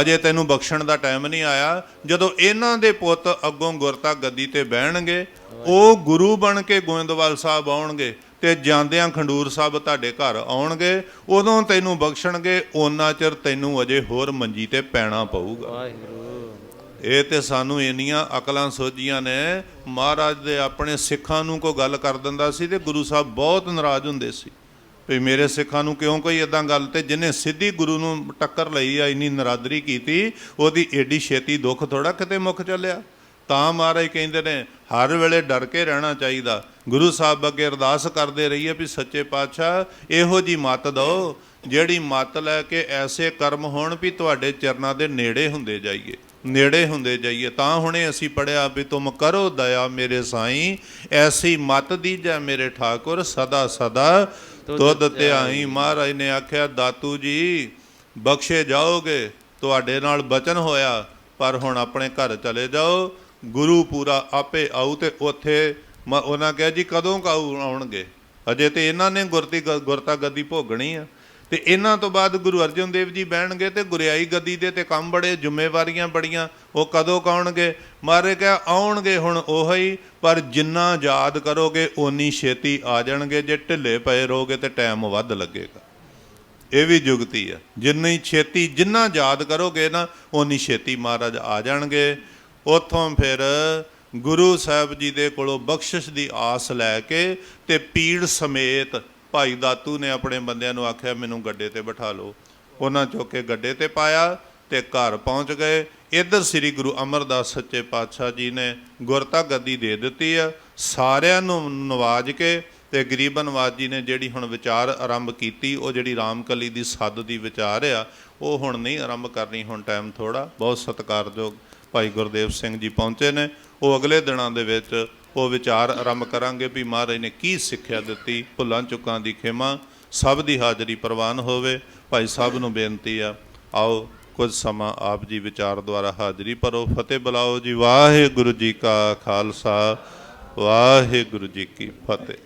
ਅਜੇ ਤੈਨੂੰ ਬਖਸ਼ਣ ਦਾ ਟਾਈਮ ਨਹੀਂ ਆਇਆ। ਜਦੋਂ ਇਹਨਾਂ ਦੇ ਪੁੱਤ ਅੱਗੋਂ ਗੁਰਤਾ ਗੱਦੀ ਤੇ ਬਹਿਣਗੇ ਉਹ ਗੁਰੂ ਬਣ ਕੇ ਗੋਇੰਦਵਾਲ ਸਾਹਿਬ ਆਉਣਗੇ ਤੇ ਜਾਂਦਿਆਂ ਖੰਡੂਰ ਸਾਹਿਬ ਤੁਹਾਡੇ ਘਰ ਆਉਣਗੇ ਉਦੋਂ ਤੈਨੂੰ ਬਖਸ਼ਣਗੇ ਉਹਨਾਂ ਚਿਰ ਤੈਨੂੰ ਅਜੇ ਹੋਰ ਮੰਜੀ ਤੇ ਪੈਣਾ ਪਊਗਾ। ਵਾਹਿਗੁਰੂ। ਇਹ ਤੇ ਸਾਨੂੰ ਇੰਨੀਆਂ ਅਕਲਾਂ ਸੋਝੀਆਂ ਨੇ ਮਹਾਰਾਜ ਦੇ ਆਪਣੇ ਸਿੱਖਾਂ ਨੂੰ ਕੋਈ ਗੱਲ ਕਰ ਦਿੰਦਾ ਸੀ ਤੇ ਗੁਰੂ ਸਾਹਿਬ ਬਹੁਤ ਨਾਰਾਜ਼ ਹੁੰਦੇ ਸੀ। ਵੀ ਮੇਰੇ ਸਿੱਖਾਂ ਨੂੰ ਕਿਉਂ ਕੋਈ ਇਦਾਂ ਗੱਲ ਤੇ ਜਿਹਨੇ ਸਿੱਧੀ ਗੁਰੂ ਨੂੰ ਟੱਕਰ ਲਈ ਆ, ਇੰਨੀ ਨਰਾਦਰੀ ਕੀਤੀ, ਉਹਦੀ ਏਡੀ ਛੇਤੀ ਦੁੱਖ ਥੋੜਾ ਕਿਤੇ ਮੁੱਖ ਚੱਲਿਆ। ਤਾਂ ਮਹਾਰਾਜ ਕਹਿੰਦੇ ਨੇ, ਹਰ ਵੇਲੇ ਡਰ ਕੇ ਰਹਿਣਾ ਚਾਹੀਦਾ। ਗੁਰੂ ਸਾਹਿਬ ਅੱਗੇ ਅਰਦਾਸ ਕਰਦੇ ਰਹੀਏ ਵੀ ਸੱਚੇ ਪਾਤਸ਼ਾਹ, ਇਹੋ ਜੀ ਮੱਤ ਦਿਓ, ਜਿਹੜੀ ਮੱਤ ਲੈ ਕੇ ਐਸੇ ਕਰਮ ਹੋਣ ਵੀ ਤੁਹਾਡੇ ਚਰਨਾਂ ਦੇ ਨੇੜੇ ਹੁੰਦੇ ਜਾਈਏ, ਨੇੜੇ ਹੁੰਦੇ ਜਾਈਏ। ਤਾਂ ਹੁਣੇ ਅਸੀਂ ਪੜਿਆ ਵੀ ਤੁਮ ਕਰੋ ਦਇਆ ਮੇਰੇ ਸਾਈਂ, ਐਸੀ ਮਤ ਦੀ ਜੈ ਮੇਰੇ ਠਾਕੁਰ, ਸਦਾ ਸਦਾ ਤੁਧ ਧਿਆਈ। ਮਹਾਰਾਜ ਨੇ ਆਖਿਆ ਦਾਤੂ ਜੀ ਬਖਸ਼ੇ ਜਾਓਗੇ ਤੁਹਾਡੇ ਨਾਲ ਬਚਨ ਹੋਇਆ ਪਰ ਹੁਣ ਆਪਣੇ ਘਰ ਚਲੇ ਜਾਓ ਗੁਰੂ ਪੂਰਾ ਆਪੇ ਆਊ ਤੇ ਉੱਥੇ ਮ- ਉਹਨਾਂ ਕਿਹਾ ਜੀ ਕਦੋਂ ਕਾਉ ਆਉਣਗੇ? ਅਜੇ ਤੇ ਇਹਨਾਂ ਨੇ ਗੁਰਤੀ ਗੁਰਤਾ ਗੱਦੀ ਭੋਗਣੀ ਆ। ਤੇ ਇਹਨਾਂ ਤੋਂ ਬਾਅਦ ਗੁਰੂ ਅਰਜਨ ਦੇਵ ਜੀ ਬਹਿਣਗੇ ਤੇ ਗੁਰਿਆਈ ਗੱਦੀ ਦੇ ਤੇ ਕੰਮ ਬੜੇ ਜ਼ਿੰਮੇਵਾਰੀਆਂ ਬੜੀਆਂ, ਉਹ ਕਦੋਂ ਕਾਉਣਗੇ ਮਾਰੇ ਕਿਹਾ ਆਉਣਗੇ ਹੁਣ ਉਹੀ, ਪਰ ਜਿੰਨਾ ਯਾਦ ਕਰੋਗੇ, ਓਨੀ ਛੇਤੀ ਆ ਜਾਣਗੇ। ਜੇ ਢਿੱਲੇ ਪਏ ਰਹੋਗੇ ਤੇ ਟਾਈਮ ਵੱਧ ਲੱਗੇਗਾ। ਇਹ ਵੀ ਜੁਗਤੀ ਆ। ਜਿੰਨੀ ਛੇਤੀ, ਜਿੰਨਾ ਯਾਦ ਕਰੋਗੇ ਨਾ, ਓਨੀ ਛੇਤੀ ਮਹਾਰਾਜ ਆ ਜਾਣਗੇ। ਉਥੋਂ ਫਿਰ ਗੁਰੂ ਸਾਹਿਬ ਜੀ ਦੇ ਕੋਲੋਂ ਬਖਸ਼ਿਸ਼ ਦੀ ਆਸ ਲੈ ਕੇ ਤੇ ਪੀੜ ਸਮੇਤ ਭਾਈ ਦਾਤੂ ਨੇ ਆਪਣੇ ਬੰਦਿਆਂ ਨੂੰ ਆਖਿਆ, ਮੈਨੂੰ ਗੱਡੇ ਤੇ ਬਿਠਾ ਲਓ। ਉਹਨਾਂ ਚੁੱਕ ਕੇ ਗੱਡੇ ਤੇ ਪਾਇਆ ਤੇ ਘਰ ਪਹੁੰਚ ਗਏ। ਇੱਧਰ ਸ੍ਰੀ ਗੁਰੂ ਅਮਰਦਾਸ ਸੱਚੇ ਪਾਤਸ਼ਾਹ ਜੀ ਨੇ ਗੁਰਤਾ ਗੱਦੀ ਦੇ ਦਿੱਤੀ ਆ। ਸਾਰਿਆਂ ਨੂੰ ਨਵਾਜ ਕੇ ਤੇ ਗਰੀਬ ਨਵਾਜ ਜੀ ਨੇ ਜਿਹੜੀ ਹੁਣ ਵਿਚਾਰ ਆਰੰਭ ਕੀਤੀ, ਉਹ ਜਿਹੜੀ ਰਾਮਕਲੀ ਦੀ ਸੱਦ ਦੀ ਵਿਚਾਰ ਆ, ਉਹ ਹੁਣ ਨਹੀਂ ਆਰੰਭ ਕਰਨੀ, ਹੁਣ ਟਾਈਮ ਥੋੜਾ ਬਹੁਤ ਸਤਿਕਾਰਯੋਗ ਭਾਈ ਗੁਰਦੇਵ ਸਿੰਘ ਜੀ ਪਹੁੰਚੇ ਨੇ। ਉਹ ਅਗਲੇ ਦਿਨਾਂ ਦੇ ਵਿੱਚ ਉਹ ਵਿਚਾਰ ਆਰੰਭ ਕਰਾਂਗੇ ਵੀ ਮਹਾਰਾਜ ਨੇ ਕੀ ਸਿੱਖਿਆ ਦਿੱਤੀ, ਭੁੱਲਾਂ ਚੁੱਕਾਂ ਦੀ ਖਿਮਾ, ਸਭ ਦੀ ਹਾਜ਼ਰੀ ਪ੍ਰਵਾਨ ਹੋਵੇ, ਭਾਈ ਸਾਹਿਬ ਨੂੰ ਬੇਨਤੀ ਆ, ਆਓ ਕੁਝ ਸਮਾਂ ਆਪ ਜੀ ਵਿਚਾਰ ਦੁਆਰਾ ਹਾਜ਼ਰੀ ਭਰੋ, ਫਤਿਹ ਬੁਲਾਓ ਜੀ, ਵਾਹਿਗੁਰੂ ਜੀ ਕਾ ਖਾਲਸਾ, ਵਾਹਿਗੁਰੂ ਜੀ ਕੀ ਫਤਿਹ।